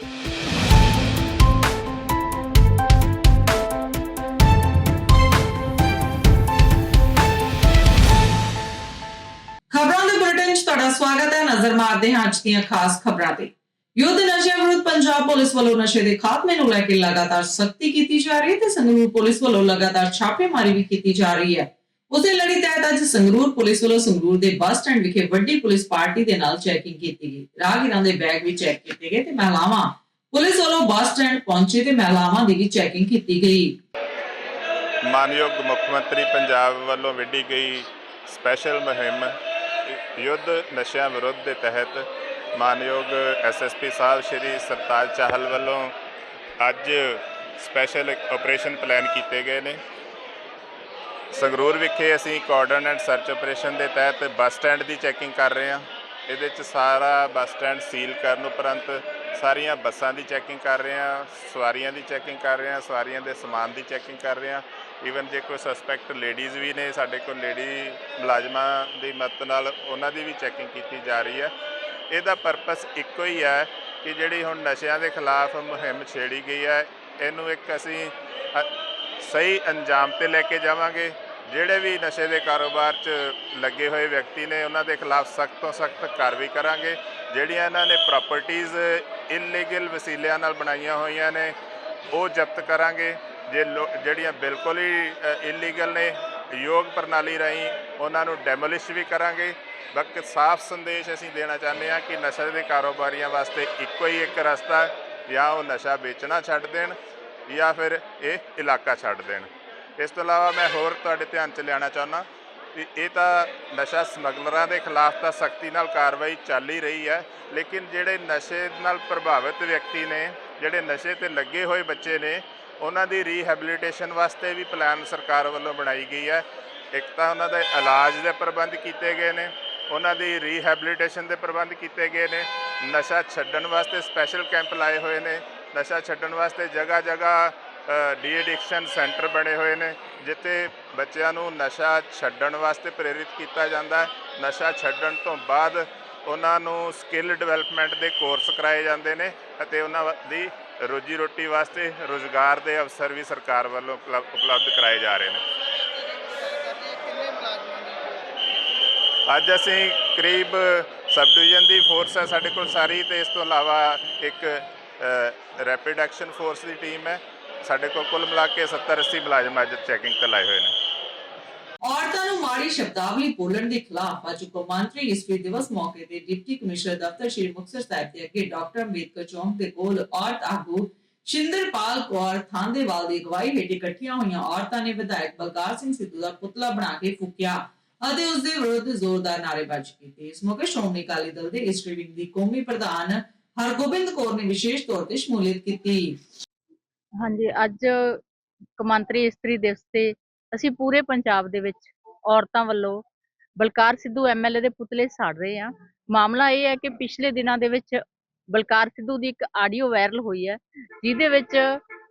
ਖਬਰਾਂ ਦੇ ਬੁਲੇਟਿਨ 'ਚ ਤੁਹਾਡਾ ਸਵਾਗਤ ਹੈ। ਨਜ਼ਰ ਮਾਰਦੇ ਹਾਂ ਅੱਜ ਦੀਆਂ ਖਾਸ ਖਬਰਾਂ ਤੇ। ਯੁੱਧ ਨਸ਼ਿਆਂ ਵਿਰੁੱਧ ਪੰਜਾਬ ਪੁਲਿਸ ਵੱਲੋਂ ਨਸ਼ੇ ਦੇ ਖਾਤਮੇ ਨੂੰ ਲੈ ਕੇ ਲਗਾਤਾਰ ਸਖਤੀ ਕੀਤੀ ਜਾ ਰਹੀ ਹੈ ਤੇ ਸੰਗਰੂਰ ਪੁਲਿਸ ਵੱਲੋਂ ਲਗਾਤਾਰ ਛਾਪੇਮਾਰੀ ਵੀ ਕੀਤੀ ਜਾ ਰਹੀ ਹੈ। ਉਸੇ ਲੜੀ ਤਹਿਤ ਅੱਜ ਸੰਗਰੂਰ ਪੁਲਿਸ ਵੱਲੋਂ ਸੰਗਰੂਰ ਦੇ ਬੱਸ ਸਟੈਂਡ ਵਿਖੇ ਵੱਡੀ ਪੁਲਿਸ ਪਾਰਟੀ ਦੇ ਨਾਲ ਚੈਕਿੰਗ ਕੀਤੀ ਗਈ। ਰਾਹਗੀਰਾਂ ਦੇ ਬੈਗ ਵੀ ਚੈੱਕ ਕੀਤੇ ਗਏ ਤੇ ਮਹਿਲਾਵਾਂ ਪੁਲਿਸ ਵੱਲੋਂ ਬੱਸ ਸਟੈਂਡ ਪਹੁੰਚੇ ਤੇ ਮਹਿਲਾਵਾਂ ਦੀ ਵੀ ਚੈਕਿੰਗ ਕੀਤੀ ਗਈ। ਮਾਨਯੋਗ ਮੁੱਖ ਮੰਤਰੀ ਪੰਜਾਬ ਵੱਲੋਂ ਵਿੱਢੀ ਗਈ ਸਪੈਸ਼ਲ ਮੁਹਿੰਮ ਯੁੱਧ ਨਸ਼ਿਆਂ ਵਿਰੁੱਧ ਦੇ ਤਹਿਤ ਮਾਨਯੋਗ ਐਸਐਸਪੀ ਸਾਹਿਬ ਸ਼੍ਰੀ ਸਰਤਾਜ ਚਾਹਲ ਵੱਲੋਂ ਅੱਜ ਸਪੈਸ਼ਲ ਆਪਰੇਸ਼ਨ ਪਲਾਨ ਕੀਤੇ ਗਏ ਨੇ। ਸੰਗਰੂਰ ਵਿਖੇ ਅਸੀਂ ਕਾਰਡਨ ਐਂਡ ਸਰਚ ਆਪਰੇਸ਼ਨ ਦੇ ਤਹਿਤ ਬੱਸ ਸਟੈਂਡ ਦੀ ਚੈਕਿੰਗ ਕਰ ਰਹੇ ਹਾਂ। ਇਹਦੇ ਚ ਸਾਰਾ ਬੱਸ ਸਟੈਂਡ ਸੀਲ ਕਰਨ ਉਪਰੰਤ ਸਾਰੀਆਂ ਬੱਸਾਂ ਦੀ ਚੈਕਿੰਗ ਕਰ ਰਹੇ ਹਾਂ, ਸਵਾਰੀਆਂ ਦੀ ਚੈਕਿੰਗ ਕਰ ਰਹੇ ਹਾਂ, ਸਵਾਰੀਆਂ ਦੇ ਸਮਾਨ ਦੀ ਚੈਕਿੰਗ ਕਰ ਰਹੇ ਹਾਂ। ਈਵਨ ਜੇ ਕੋਈ ਸਸਪੈਕਟ ਲੇਡੀਜ਼ ਵੀ ਨੇ, ਸਾਡੇ ਕੋਲ ਲੇਡੀ ਮੁਲਾਜ਼ਮਾਂ ਦੀ ਮਦਦ ਨਾਲ ਉਹਨਾਂ ਦੀ ਵੀ ਚੈਕਿੰਗ ਕੀਤੀ ਜਾ ਰਹੀ ਹੈ। ਇਹਦਾ ਪਰਪਸ ਇੱਕੋ ਹੀ ਹੈ ਕਿ ਜਿਹੜੀ ਹੁਣ ਨਸ਼ਿਆਂ ਦੇ ਖਿਲਾਫ ਮੁਹਿੰਮ ਛੇੜੀ ਗਈ ਹੈ, ਇਹਨੂੰ ਇੱਕ ਅਸੀਂ ਸਹੀ ਅੰਜਾਮ ਤੇ ਲੈ ਕੇ ਜਾਵਾਂਗੇ। ਜਿਹੜੇ ਵੀ ਨਸ਼ੇ ਦੇ ਕਾਰੋਬਾਰ 'ਚ ਲੱਗੇ ਹੋਏ ਵਿਅਕਤੀ ਨੇ, ਉਹਨਾਂ ਦੇ ਖਿਲਾਫ ਸਖਤ ਤੋਂ ਸਖਤ ਕਾਰਵਾਈ ਕਰਾਂਗੇ। ਜਿਹੜੀਆਂ ਇਹਨਾਂ ਨੇ ਪ੍ਰਾਪਰਟੀਆਂ ਇਲੀਗਲ ਵਸੀਲਿਆਂ ਨਾਲ ਬਣਾਈਆਂ ਹੋਈਆਂ ਨੇ, ਉਹ ਜ਼ਬਤ ਕਰਾਂਗੇ। ਜੇ ਲੋ- ਜਿਹੜੀਆਂ ਬਿਲਕੁਲ ਹੀ ਇਲੀਗਲ ਨੇ, ਯੋਗ ਪ੍ਰਣਾਲੀ ਰਾਹੀਂ ਉਹਨਾਂ ਨੂੰ ਡੈਮੋਲਿਸ਼ ਵੀ ਕਰਾਂਗੇ। ਬਕ ਸਾਫ਼ ਸੰਦੇਸ਼ ਅਸੀਂ ਦੇਣਾ ਚਾਹੁੰਦੇ ਹਾਂ ਕਿ ਨਸ਼ੇ ਦੇ ਕਾਰੋਬਾਰੀਆਂ ਵਾਸਤੇ ਇੱਕੋ ਹੀ ਇੱਕ ਰਸਤਾ, ਜਾਂ ਉਹ ਨਸ਼ਾ ਵੇਚਣਾ ਛੱਡ ਦੇਣ। ਜਾਂ ਫਿਰ ਇਹ ਇਲਾਕਾ ਛੱਡ ਦੇਣ। ਇਸ ਤੋਂ ਇਲਾਵਾ ਮੈਂ ਹੋਰ ਤੁਹਾਡੇ ਧਿਆਨ 'ਚ ਲਿਆਉਣਾ ਚਾਹੁੰਦਾ ਵੀ ਇਹ ਤਾਂ ਨਸ਼ਾ ਸਮਗਲਰਾਂ ਦੇ ਖਿਲਾਫ ਤਾਂ ਸਖਤੀ ਨਾਲ ਕਾਰਵਾਈ ਚੱਲ ਹੀ ਰਹੀ ਹੈ, ਲੇਕਿਨ ਜਿਹੜੇ ਨਸ਼ੇ ਨਾਲ ਪ੍ਰਭਾਵਿਤ ਵਿਅਕਤੀ ਨੇ, ਜਿਹੜੇ ਨਸ਼ੇ ਤੇ ਲੱਗੇ ਹੋਏ ਬੱਚੇ ਨੇ, ਉਹਨਾਂ ਦੀ ਰੀਹੈਬਿਲਿਟੇਸ਼ਨ ਵਾਸਤੇ ਵੀ ਪਲਾਨ ਸਰਕਾਰ ਵੱਲੋਂ ਬਣਾਈ ਗਈ ਹੈ। ਇੱਕ ਤਾਂ ਉਹਨਾਂ ਦੇ ਇਲਾਜ ਦੇ ਪ੍ਰਬੰਧ ਕੀਤੇ ਗਏ ਨੇ, ਉਹਨਾਂ ਦੀ ਰੀਹੈਬਿਲਿਟੇਸ਼ਨ ਦੇ ਪ੍ਰਬੰਧ ਕੀਤੇ ਗਏ ਨੇ, ਨਸ਼ਾ ਛੱਡਣ ਵਾਸਤੇ ਸਪੈਸ਼ਲ ਕੈਂਪ ਲਾਏ ਹੋਏ ਨੇ ਨਸ਼ਾ ਛੱਡਣ ਵਾਸਤੇ ਜਗ੍ਹਾ ਜਗ੍ਹਾ ਡੀ ਐਡਿਕਸ਼ਨ ਸੈਂਟਰ ਬਣੇ ਹੋਏ ਨੇ, ਜਿੱਥੇ ਬੱਚਿਆਂ ਨੂੰ ਨਸ਼ਾ ਛੱਡਣ ਵਾਸਤੇ ਪ੍ਰੇਰਿਤ ਕੀਤਾ ਜਾਂਦਾ ਹੈ। ਨਸ਼ਾ ਛੱਡਣ ਤੋਂ ਬਾਅਦ ਉਹਨਾਂ ਨੂੰ ਸਕਿੱਲ ਡਿਵੈਲਪਮੈਂਟ ਦੇ ਕੋਰਸ ਕਰਾਏ ਜਾਂਦੇ ਨੇ ਅਤੇ ਉਹਨਾਂ ਦੀ ਰੋਜੀ ਰੋਟੀ ਵਾਸਤੇ ਰੋਜ਼ਗਾਰ ਦੇ ਅਵਸਰ ਵੀ ਸਰਕਾਰ ਵੱਲੋਂ ਉਪਲਬ- ਉਪਲਬਧ ਕਰਾਏ ਜਾ ਰਹੇ ਨੇ। ਅੱਜ ਅਸੀਂ ਕਰੀਬ ਸਬ ਡਿਵੀਜ਼ਨ ਦੀ ਫੋਰਸ ਹੈ ਸਾਡੇ ਕੋਲ ਸਾਰੀ ਤੇ ਇਸ ਤੋਂ ਇਲਾਵਾ ਇੱਕ ਰੈਪਿਡ ਐਕਸ਼ਨ ਫੋਰਸ ਦੀ ਟੀਮ ਹੈ। ਸਾਡੇ ਕੋਲ ਕੁੱਲ ਮਿਲਾ ਕੇ 70 80 ਮੁਲਾਜ਼ਮ ਅੱਜ ਚੈਕਿੰਗ ਤੇ ਲਾਏ ਹੋਏ ਨੇ। ਔਰਤਾਂ ਨੂੰ ਮਾੜੀ ਸ਼ਬਦਾਵਲੀ ਬੋਲਣ ਦੇ ਖਿਲਾਫ ਅੱਜ ਕੌਮਾਂਤਰੀ ਇਸਤਰੀ ਦਿਵਸ ਮੌਕੇ ਤੇ ਡਿਪਟੀ ਕਮਿਸ਼ਨਰ ਦਫ਼ਤਰ ਸ਼੍ਰੀ ਮੁਕਤਸਰ ਸਾਹਿਬ ਦੇ ਅੱਗੇ ਡਾਕਟਰ ਅੰਬੇਦਕਰ ਚੌਂਕ ਦੇ ਕੋਲ ਔਰਤ ਆਗੂ ਸ਼ਿੰਦਰਪਾਲ ਕੌਰ ਥਾਂਦੇਵਾਲ ਦੀ ਅਗਵਾਈ ਹੇਠ ਇਕੱਠੀਆਂ ਹੋਈਆਂ ਔਰਤਾਂ ਨੇ ਵਿਧਾਇਕ ਬਲਕਾਰ ਸਿੰਘ ਸਿੱਧੂ ਦਾ ਪੁਤਲਾ ਬਣਾ ਕੇ ਫੂਕਿਆ ਅਤੇ ਉਸ ਦੇ ਵਿਰੁੱਧ ਜ਼ੋਰਦਾਰ ਨਾਅਰੇਬਾਜ਼ੀ ਕੀਤੀ। ਇਸ ਮੌਕੇ ਸ਼੍ਰੋਮਣੀ ਅਕਾਲੀ ਦਲ ਦੇ ਇਸਤਰੀ ਵਿੰਗ ਦੀ ਕੌਮੀ ਪ੍ਰਧਾਨ ਹਰਗੋਬਿੰਦ ਕੌਰ ਨੇ ਵਿਸ਼ੇਸ਼ ਤੌਰ ਤੇ ਸ਼ਮੂਲੀਅਤ ਕੀਤੀ। ਹਾਂਜੀ, ਅੱਜ ਕੌਮਾਂਤਰੀ ਇਸਤਰੀ ਦਿਵਸ ਤੇ ਅਸੀਂ ਪੂਰੇ ਪੰਜਾਬ ਦੇ ਵਿੱਚ ਔਰਤਾਂ ਵੱਲੋਂ ਬਲਕਾਰ ਸਿੱਧੂ ਐਮਐਲਏ ਦੇ ਪੁਤਲੇ ਸਾੜ ਰਹੇ ਆ ਮਾਮਲਾ ਇਹ ਹੈ ਕਿ ਪਿਛਲੇ ਦਿਨਾਂ ਦੇ ਵਿੱਚ ਬਲਕਾਰ ਸਿੱਧੂ ਦੀ ਇੱਕ ਆਡੀਓ ਵਾਇਰਲ ਹੋਈ ਹੈ, ਜਿਹਦੇ ਵਿੱਚ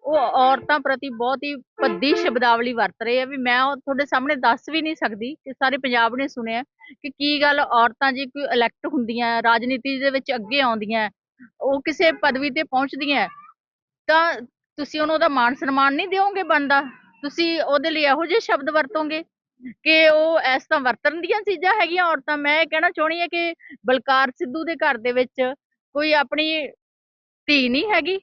ਉਹ ਔਰਤਾਂ ਪ੍ਰਤੀ ਬਹੁਤ ਹੀ ਭੱਦੀ ਸ਼ਬਦਾਵਲੀ ਵਰਤ ਰਹੇ ਆ ਵੀ ਮੈਂ ਉਹ ਤੁਹਾਡੇ ਸਾਹਮਣੇ ਦੱਸ ਵੀ ਨਹੀਂ ਸਕਦੀ ਕਿ ਸਾਰੇ ਪੰਜਾਬ ਨੇ ਸੁਣਿਆ ਕਿ ਕੀ ਗੱਲ ਔਰਤਾਂ ਜੀ ਕੋਈ ਇਲੈਕਟ ਹੁੰਦੀਆਂ, ਰਾਜਨੀਤੀ ਦੇ ਵਿੱਚ ਅੱਗੇ ਆਉਂਦੀਆਂ ਉਹ ਕਿਸੇ ਪਦਵੀ ਤੇ ਪਹੁੰਚਦੀਆਂ ਤਾਂ ਤੁਸੀਂ ਉਹਨੂੰ ਉਹਦਾ ਮਾਣ ਸਨਮਾਨ ਨਹੀਂ ਦਿਓਗੇ ਬੰਦਾ ਤੁਸੀਂ ਉਹਦੇ ਲਈ ਇਹੋ ਜਿਹੇ ਸ਼ਬਦ ਵਰਤੋਗੇ ਕਿ ਉਹ ਇਸ ਤਾਂ ਵਰਤਣ ਦੀਆਂ ਚੀਜ਼ਾਂ ਹੈਗੀਆਂ? ਔਰਤਾਂ ਮੈਂ ਇਹ ਕਹਿਣਾ ਚਾਹੁੰਦੀ ਹਾਂ ਕਿ ਬਲਕਾਰ ਸਿੱਧੂ ਦੇ ਘਰ ਦੇ ਵਿੱਚ ਕੋਈ ਆਪਣੀ ਧੀ ਨਹੀਂ ਹੈਗੀ।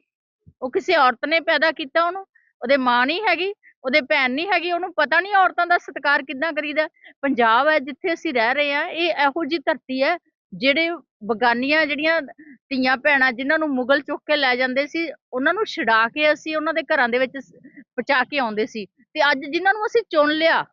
ਉਹ ਕਿਸੇ ਔਰਤ ਨੇ ਪੈਦਾ ਕੀਤਾ ਉਹਨੂੰ, ਉਹਦੇ ਮਾਂ ਨਹੀਂ ਹੈਗੀ, ਉਹਦੇ ਭੈਣ ਨਹੀਂ ਹੈਗੀ, ਉਹਨੂੰ ਪਤਾ ਨਹੀਂ ਔਰਤਾਂ ਦਾ ਸਤਿਕਾਰ ਕਿੱਦਾਂ ਕਰੀਦਾ। ਪੰਜਾਬ ਹੈ ਜਿੱਥੇ ਅਸੀਂ ਰਹਿ ਰਹੇ ਹਾਂ, ਇਹ ਇਹੋ ਜਿਹੀ ਧਰਤੀ ਹੈ ਜਿਹੜੇ ਬਗਾਨੀਆਂ ਜਿਹੜੀਆਂ ਧੀਆਂ ਭੈਣਾਂ ਜਿਨ੍ਹਾਂ ਨੂੰ ਮੁਗਲ ਚੁੱਕ ਕੇ ਲੈ ਜਾਂਦੇ ਸੀ, ਉਹਨਾਂ ਨੂੰ ਛਡਾ ਕੇ ਅਸੀਂ ਉਹਨਾਂ ਦੇ ਘਰਾਂ ਦੇ ਵਿੱਚ ਸ- ਪਹੁੰਚਾ ਕੇ ਆਉਂਦੇ ਸੀ। ਤੇ ਅੱਜ ਜਿਨ੍ਹਾਂ ਨੂੰ ਅਸੀਂ ਚੁਣ ਲਿਆ,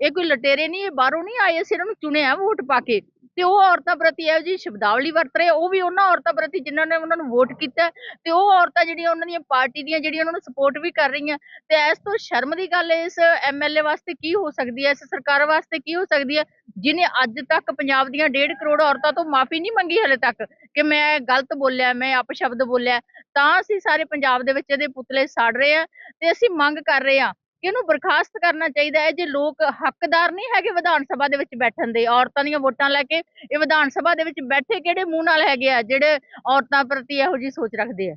ਇਹ ਕੋਈ ਲਟੇਰੇ ਨਹੀਂ, ਇਹ ਬਾਹਰੋਂ ਨਹੀਂ ਆਏ, ਅਸੀਂ ਇਹਨਾਂ ਨੂੰ ਚੁਣਿਆ ਵੋਟ ਪਾ ਕੇ। ਤੇ ਉਹ ਔਰਤਾਂ ਪ੍ਰਤੀ ਇਹੋ ਜਿਹੀ ਸ਼ਬਦਾਵਲੀ ਵਰਤ ਰਹੇ ਉਹ ਵੀ ਉਹਨਾਂ ਔਰਤਾਂ ਪ੍ਰਤੀ ਜਿਨ੍ਹਾਂ ਨੇ ਉਹਨਾਂ ਨੂੰ ਵੋਟ ਕੀਤਾ ਤੇ ਉਹ ਔਰਤਾਂ ਜਿਹੜੀਆਂ ਉਹਨਾਂ ਦੀਆਂ ਪਾਰਟੀ ਦੀਆਂ ਜਿਹੜੀਆਂ ਉਹਨਾਂ ਨੂੰ ਸਪੋਰਟ ਵੀ ਕਰ ਰਹੀਆਂ, ਤੇ ਇਸ ਤੋਂ ਸ਼ਰਮ ਦੀ ਗੱਲ ਇਸ ਐਮਐਲਏ ਵਾਸਤੇ ਕੀ ਹੋ ਸਕਦੀ ਹੈ, ਇਸ ਸਰਕਾਰ ਵਾਸਤੇ ਕੀ ਹੋ ਸਕਦੀ ਹੈ? ਜਿਨੇ ਅੱਜ ਤੱਕ ਪੰਜਾਬ ਦੀਆਂ 1.5 ਕਰੋੜ ਔਰਤਾਂ ਤੋਂ ਮਾਫੀ ਨਹੀਂ ਮੰਗੀ ਹਲੇ ਤੱਕ ਕਿ ਮੈਂ ਗਲਤ ਬੋਲਿਆ, ਮੈਂ ਅਪਸ਼ਬਦ ਬੋਲਿਆ, ਤਾਂ ਅਸੀਂ ਸਾਰੇ ਪੰਜਾਬ ਦੇ ਵਿੱਚ ਇਹਦੇ ਪੁਤਲੇ ਸਾੜ ਰਹੇ ਆ ਤੇ ਅਸੀਂ ਮੰਗ ਕਰ ਰਹੇ ਆ ਇਹਨੂੰ ਬਰਖਾਸਤ ਕਰਨਾ ਚਾਹੀਦਾ ਹੈ, ਜੇ ਲੋਕ ਹੱਕਦਾਰ ਨਹੀਂ ਹੈਗੇ ਵਿਧਾਨ ਸਭਾ ਦੇ ਵਿੱਚ ਬੈਠਣ ਦੇ, ਔਰਤਾਂ ਦੀਆਂ ਵੋਟਾਂ ਲੈ ਕੇ ਇਹ ਵਿਧਾਨ ਸਭਾ ਦੇ ਵਿੱਚ ਬੈਠੇ ਕਿਹੜੇ ਮੂੰਹ ਨਾਲ ਹੈਗੇ ਆ, ਜਿਹੜੇ ਔਰਤਾਂ ਪ੍ਰਤੀ ਇਹੋ ਜਿਹੀ ਸੋਚ ਰੱਖਦੇ ਆ?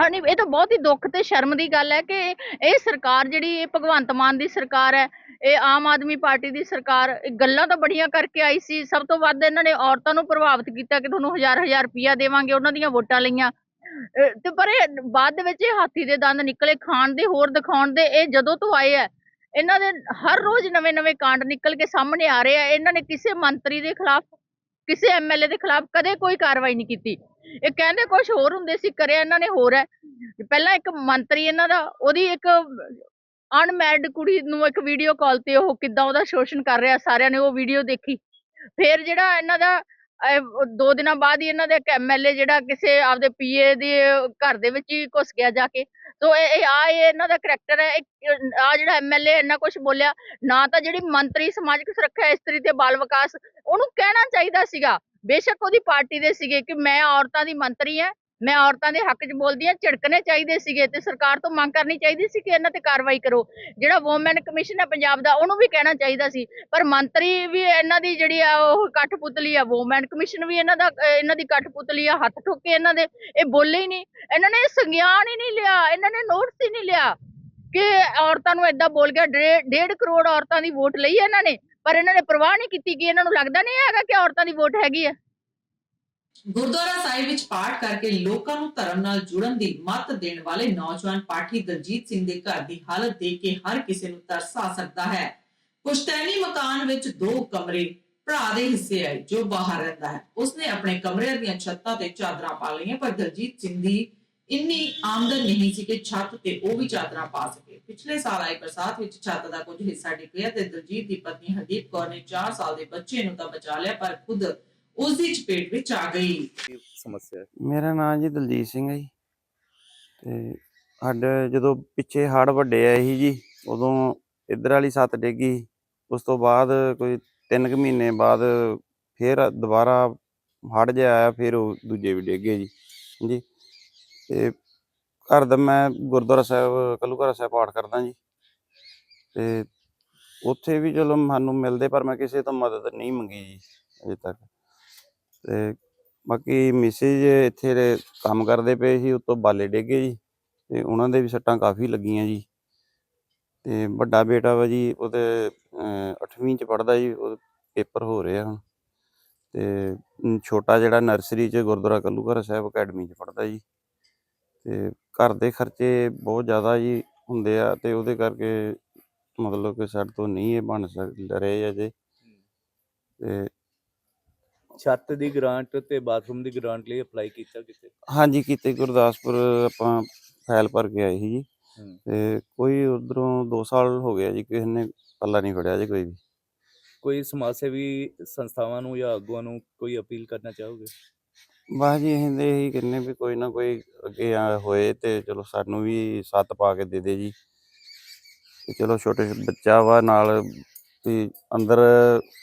ਹਾਂ ਇਹ ਤਾਂ ਬਹੁਤ ਹੀ ਦੁੱਖ ਤੇ ਸ਼ਰਮ ਦੀ ਗੱਲ ਹੈ ਕਿ ਇਹ ਸਰਕਾਰ ਜਿਹੜੀ, ਇਹ ਭਗਵੰਤ ਮਾਨ ਦੀ ਸਰਕਾਰ ਹੈ, ਇਹ ਆਮ ਆਦਮੀ ਪਾਰਟੀ ਦੀ ਸਰਕਾਰ, ਇਹ ਗੱਲਾਂ ਤਾਂ ਬੜੀਆਂ ਕਰਕੇ ਆਈ ਸੀ, ਸਭ ਤੋਂ ਵੱਧ ਇਹਨਾਂ ਨੇ ਔਰਤਾਂ ਨੂੰ ਪ੍ਰਭਾਵਿਤ ਕੀਤਾ ਕਿ ਤੁਹਾਨੂੰ ਹਜ਼ਾਰ ਹਜ਼ਾਰ ਰੁਪਇਆ ਦੇਵਾਂਗੇ, ਉਹਨਾਂ ਦੀਆਂ ਵੋਟਾਂ ਲਈਆਂ। ਤੇ ਪਰ ਇਹ ਬਾਅਦ ਦੇ ਵਿੱਚ ਇਹ ਹਾਥੀ ਦੇ ਦੰਦ ਨਿਕਲੇ, ਖਾਣ ਦੇ, ਹੋਰ ਦਿਖਾਉਣ ਦੇ, ਇਹ ਜਦੋਂ ਤੋਂ ਆਏ ਆ, ਇਹਨਾਂ ਦੇ ਹਰ ਰੋਜ਼ ਨਵੇਂ-ਨਵੇਂ ਕਾਂਡ ਨਿਕਲ ਕੇ ਸਾਹਮਣੇ ਆ ਰਹੇ ਆ, ਇਹਨਾਂ ਨੇ ਕਿਸੇ ਮੰਤਰੀ ਦੇ ਖਿਲਾਫ, ਕਿਸੇ ਐਮਐਲਏ ਦੇ ਖਿਲਾਫ ਕਦੇ ਕੋਈ ਕਾਰਵਾਈ ਨਹੀਂ ਕੀਤੀ। ਇਹ ਕਹਿੰਦੇ ਕੁਝ ਹੋਰ ਹੁੰਦੇ ਸੀ, ਕਰਿਆ ਇਹਨਾਂ ਨੇ ਹੋਰ ਹੈ। ਪਹਿਲਾਂ ਇੱਕ ਮੰਤਰੀ ਇਹਨਾਂ ਦਾ, ਉਹਦੀ ਇੱਕ ਅਨਮੈਰਿਡ ਕੁੜੀ ਨੂੰ ਇੱਕ ਵੀਡੀਓ ਕਾਲ ਤੇ ਉਹ ਕਿੱਦਾਂ ਉਹਦਾ ਸ਼ੋਸ਼ਣ ਕਰ ਰਿਹਾ, ਸਾਰਿਆਂ ਨੇ ਉਹ ਵੀਡੀਓ ਦੇਖੀ। ਫਿਰ ਜਿਹੜਾ ਇਹਨਾਂ ਦਾ ਦੋ ਦਿਨਾਂ ਬਾਅਦ ਹੀ ਇਹਨਾਂ ਦਾ ਇੱਕ ਐਮਐਲਏ ਜਿਹੜਾ ਕਿਸੇ ਆਪਦੇ ਪੀਏ ਦੇ, ਘਰ ਦੇ ਵਿੱਚ ਹੀ ਘੁਸ ਗਿਆ ਜਾ ਕੇ। ਸੋ ਇਹ ਇਹ ਆ ਇਹਨਾਂ ਦਾ ਕਰੈਕਟਰ ਹੈ। ਆ ਜਿਹੜਾ ਐਮਐਲਏ ਇੰਨਾ ਕੁਝ ਬੋਲਿਆ, ਨਾ ਤਾਂ ਜਿਹੜੀ ਮੰਤਰੀ ਸਮਾਜਿਕ ਸੁਰੱਖਿਆ ਇਸਤਰੀ ਤੇ ਬਾਲ ਵਿਕਾਸ, ਉਹਨੂੰ ਕਹਿਣਾ ਚਾਹੀਦਾ ਸੀਗਾ। ਬੇਸ਼ੱਕ ਉਹਦੀ ਪਾਰਟੀ ਦੇ ਸੀਗੇ ਕਿ ਮੈਂ ਔਰਤਾਂ ਦੀ ਮੰਤਰੀ ਹਾਂ ਮੈਂ ਔਰਤਾਂ ਦੇ ਹੱਕ 'ਚ ਬੋਲਦੀ ਹਾਂ, ਝਿੜਕਣੇ ਚਾਹੀਦੇ ਸੀਗੇ ਤੇ ਸਰਕਾਰ ਤੋਂ ਮੰਗ ਕਰਨੀ ਚਾਹੀਦੀ ਸੀ ਕਿ ਇਹਨਾਂ ਤੇ ਕਾਰਵਾਈ ਕਰੋ। ਜਿਹੜਾ ਵੂਮਨ ਕਮਿਸ਼ਨ ਹੈ ਪੰਜਾਬ ਦਾ, ਉਹਨੂੰ ਵੀ ਕਹਿਣਾ ਚਾਹੀਦਾ ਸੀ। ਪਰ ਮੰਤਰੀ ਵੀ ਇਹਨਾਂ ਦੀ ਜਿਹੜੀ ਆ, ਉਹ ਕਠਪੁਤਲੀ ਆ ਵੂਮਨ ਕਮਿਸ਼ਨ ਵੀ ਇਹਨਾਂ ਦਾ, ਇਹਨਾਂ ਦੀ ਕਠਪੁਤਲੀ ਆ, ਹੱਥ ਠੋਕੇ ਇਹਨਾਂ ਦੇ, ਇਹ ਬੋਲੇ ਹੀ ਨਹੀਂ। ਇਹਨਾਂ ਨੇ ਸੰਗਿਆਨ ਹੀ ਨਹੀਂ ਲਿਆ, ਇਹਨਾਂ ਨੇ ਨੋਟਿਸ ਹੀ ਨਹੀਂ ਲਿਆ ਕਿ ਔਰਤਾਂ ਨੂੰ ਏਦਾਂ ਬੋਲ ਗਿਆ ਡੇ- ਡੇਢ ਕਰੋੜ ਔਰਤਾਂ ਦੀ ਵੋਟ ਲਈ ਇਹਨਾਂ ਨੇ, ਪਰ ਇਹਨਾਂ ਨੇ ਪਰਵਾਹ ਨਹੀਂ ਕੀਤੀ ਕਿ ਇਹਨਾਂ ਨੂੰ ਲੱਗਦਾ ਨਹੀਂ ਹੈਗਾ ਕਿ ਔਰਤਾਂ ਦੀ ਵੋਟ ਹੈਗੀ ਹੈ ਗੁਰਦੁਆਰਾ ਸਾਹਿਬ ਵਿੱਚ ਪਾਠ ਕਰਕੇ ਲੋਕਾਂ ਨੂੰ ਧਰਮ ਨਾਲ ਜੁੜਨ ਦੀ ਮੱਤ ਦੇਣ ਵਾਲੇ ਨੌਜਵਾਨ ਪਾਠੀ ਦਲਜੀਤ ਸਿੰਘ ਦੇ ਘਰ ਦੀ ਹਾਲਤ ਦੇਖ ਕੇ ਹਰ ਕਿਸੇ ਨੂੰ ਤਰਸ ਆ ਸਕਦਾ ਹੈ। ਪੁਸ਼ਤੈਨੀ ਮਕਾਨ ਵਿੱਚ ਦੋ ਕਮਰੇ ਭਰਾ ਦੇ ਹਿੱਸੇ ਆਏ, ਜੋ ਬਾਹਰ ਰਹਿੰਦਾ ਹੈ। ਉਸਨੇ ਆਪਣੇ ਕਮਰਿਆਂ ਦੀਆਂ ਛੱਤਾਂ ਤੇ ਚਾਦਰਾਂ ਪਾ ਲਈਆਂ, ਪਰ ਦਲਜੀਤ ਸਿੰਘ ਦੀ ਇੰਨੀ ਆਮਦਨ ਨਹੀਂ ਸੀ ਕਿ ਛੱਤ ਤੇ ਉਹ ਵੀ ਚਾਦਰਾਂ ਪਾ ਸਕੇ। ਪਿਛਲੇ ਸਾਲ ਆਈ ਬਰਸਾਤ ਵਿੱਚ ਛੱਤ ਦਾ ਕੁਝ ਹਿੱਸਾ ਡਿੱਗ ਗਿਆ ਤੇ ਦਲਜੀਤ ਦੀ ਪਤਨੀ ਹਰਦੀਪ ਕੌਰ ਨੇ 4 ਸਾਲ ਦੇ ਬੱਚੇ ਨੂੰ ਤਾਂ ਬਚਾ ਲਿਆ, ਪਰ ਖੁਦ ਉਸ ਦੀ ਚਪੇਟ ਵਿੱਚ ਆ ਗਈ। ਸਮੱਸਿਆ। ਮੇਰਾ ਨਾਮ ਜੀ ਦਲਜੀਤ ਸਿੰਘ ਹੈ ਜੀ। ਤੇ ਸਾਡੇ ਜਦੋਂ ਪਿੱਛੇ ਹੜ੍ਹ ਵੱਡੇ ਆਏ ਸੀ ਜੀ ਉਦੋਂ ਇੱਧਰ ਵਾਲੀ ਛੱਤ ਡਿੱਗੀ। ਉਸ ਤੋਂ ਬਾਅਦ ਕੋਈ 3 ਕੁ ਮਹੀਨੇ ਬਾਅਦ ਫੇਰ ਦੁਬਾਰਾ ਹੜ੍ਹ ਜਿਹਾ ਆਇਆ ਫਿਰ ਉਹ ਦੂਜੇ ਵੀ ਡਿੱਗੇ ਜੀ। ਜੀ ਤੇ ਘਰ ਦਾ ਮੈਂ ਗੁਰਦੁਆਰਾ ਸਾਹਿਬ ਕਲੂਘਾਰਾ ਸਾਹਿਬ ਪਾਠ ਕਰਦਾ ਜੀ। ਤੇ ਉੱਥੇ ਵੀ ਚਲੋ ਸਾਨੂੰ ਮਿਲਦੇ ਪਰ ਮੈਂ ਕਿਸੇ ਤੋਂ ਮਦਦ ਨਹੀਂ ਮੰਗੀ ਜੀ ਅਜੇ ਤੱਕ। ਤੇ ਬਾਕੀ ਮਿਸਿਜ ਇੱਥੇ ਦੇ ਕੰਮ ਕਰਦੇ ਪਏ ਸੀ, ਉੱਤੋਂ ਬਾਲੇ ਡੇਗੇ ਜੀ ਤੇ ਉਹਨਾਂ ਦੇ ਵੀ ਸੱਟਾਂ ਕਾਫੀ ਲੱਗੀਆਂ ਜੀ। ਤੇ ਵੱਡਾ ਬੇਟਾ ਵਾ ਜੀ, ਉਹਦੇ 8ਵੀਂ ਚ ਪੜਦਾ ਜੀ, ਉਹ ਪੇਪਰ ਹੋ ਰਿਹਾ ਹੁਣ। ਤੇ ਛੋਟਾ ਜਿਹੜਾ ਨਰਸਰੀ ਚ ਗੁਰਦੁਆਰਾ ਕੱਲੂਘਰ ਸਾਹਿਬ ਅਕੈਡਮੀ ਚ ਪੜਦਾ ਜੀ। ਤੇ ਘਰ ਦੇ ਖਰਚੇ ਬਹੁਤ ਜ਼ਿਆਦਾ ਜੀ ਹੁੰਦੇ ਆ ਤੇ ਉਹਦੇ ਕਰਕੇ ਮਤਲਬ ਕਿ ਸਾਡੇ ਤੋਂ ਨਹੀਂ ਇਹ ਬਣ ਸਕ, ਰਹੇ ਅਜੇ। ਤੇ ਛੱਤ ਦੀ ਗ੍ਰਾਂਟ ਤੇ ਬਾਥਰੂਮ ਦੀ ਗ੍ਰਾਂਟ ਲਈ ਅਪਲਾਈ ਕੀਤਾ ਕਿਤੇ ਹਾਂਜੀ ਕੀਤੇ ਗੁਰਦਾਸਪੁਰ ਆਪਾਂ ਫਾਈਲ ਭਰ ਕੇ ਆਏ ਸੀ ਜੀ। ਹੂੰ। ਤੇ ਕੋਈ ਉਧਰੋਂ 2 ਸਾਲ ਹੋ ਗਿਆ ਜੀ ਕਿਸੇ ਨੇ ਪੱਲਾ ਨਹੀਂ ਫੜਿਆ ਜੀ ਕੋਈ ਵੀ। ਕੋਈ ਸਮਾਜ ਸੇਵੀ ਸੰਸਥਾਵਾਂ ਨੂੰ ਜਾਂ ਆਗੂਆਂ ਨੂੰ ਕੋਈ ਅਪੀਲ ਕਰਨਾ ਚਾਹੋਗੇ? ਬਸ ਜੀ ਅਸੀਂ ਤੇ ਇਹੀ ਕਹਿੰਦੇ ਵੀ ਕੋਈ ਨਾ ਕੋਈ ਅੱਗੇ ਆ ਹੋਏ ਤੇ ਚਲੋ ਸਾਨੂੰ ਵੀ ਸੱਤ ਪਾ ਕੇ ਦੇ ਦੇ ਜੀ। ਤੇ ਚਲੋ ਛੋਟੇ ਬੱਚਾ ਵਾ ਨਾਲ ਵੀ ਅੰਦਰ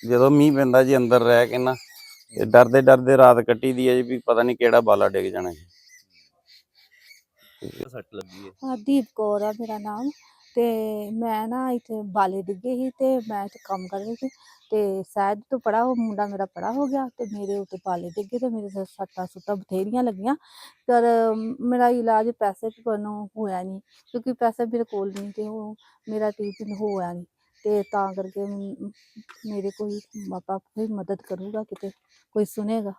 ਜਦੋਂ ਮੀਂਹ ਪੈਂਦਾ ਜੀ ਅੰਦਰ ਰਹਿ ਕੇ ਨਾ ਤੇ ਡਰਦੇ ਡਰਦੇ ਰਾਤ ਕੱਟੀ ਦੀ ਹੈ ਜੀ ਵੀ ਪਤਾ ਨਹੀਂ ਕਿਹੜਾ ਬਾਲਾ ਡਿੱਗ ਜਾਣਾ ਸੱਟ ਲੱਗੀ ਹੈ? ਹਰਦੀਪ ਕੌਰ ਆ ਮੇਰਾ ਨਾਮ। ਤੇ ਮੈਂ ਨਾ ਇੱਥੇ ਬਾਲੇ ਡਿੱਗੇ ਸੀ ਤੇ ਮੈਂ ਇੱਥੇ ਕੰਮ ਕਰ ਰਹੀ ਸੀ। ਤੇ ਸ਼ਾਇਦ ਤੋਂ ਪੜਾ ਉਹ ਮੁੰਡਾ ਮੇਰਾ ਪੜਾ ਹੋ ਗਿਆ ਤੇ ਮੇਰੇ ਉੱਤੇ ਬਾਲੇ ਡਿੱਗੇ ਤੇ ਮੇਰੇ ਸੱਟਾਂ ਸੁੱਟਾਂ ਬਥੇਰੀਆਂ ਲੱਗੀਆਂ। ਪਰ ਮੇਰਾ ਇਲਾਜ ਪੈਸੇ ਕੋਲੋਂ ਹੋਇਆ ਨਹੀਂ ਕਿਉਂਕਿ ਪੈਸੇ ਮੇਰੇ ਕੋਲ ਨਹੀਂ ਤੇ ਉਹ ਮੇਰਾ ਟ੍ਰੀਟਮੈਂਟ ਹੋਇਆ ਨਹੀਂ। ਤੇ ਤਾਂ ਕਰਕੇ ਮੇਰੇ ਕੋਈ ਮਾਪਾ ਕੋਈ ਮਦਦ ਕਰੂਗਾ ਕਿਤੇ ਕੋਈ ਸੁਨੇਗਾ।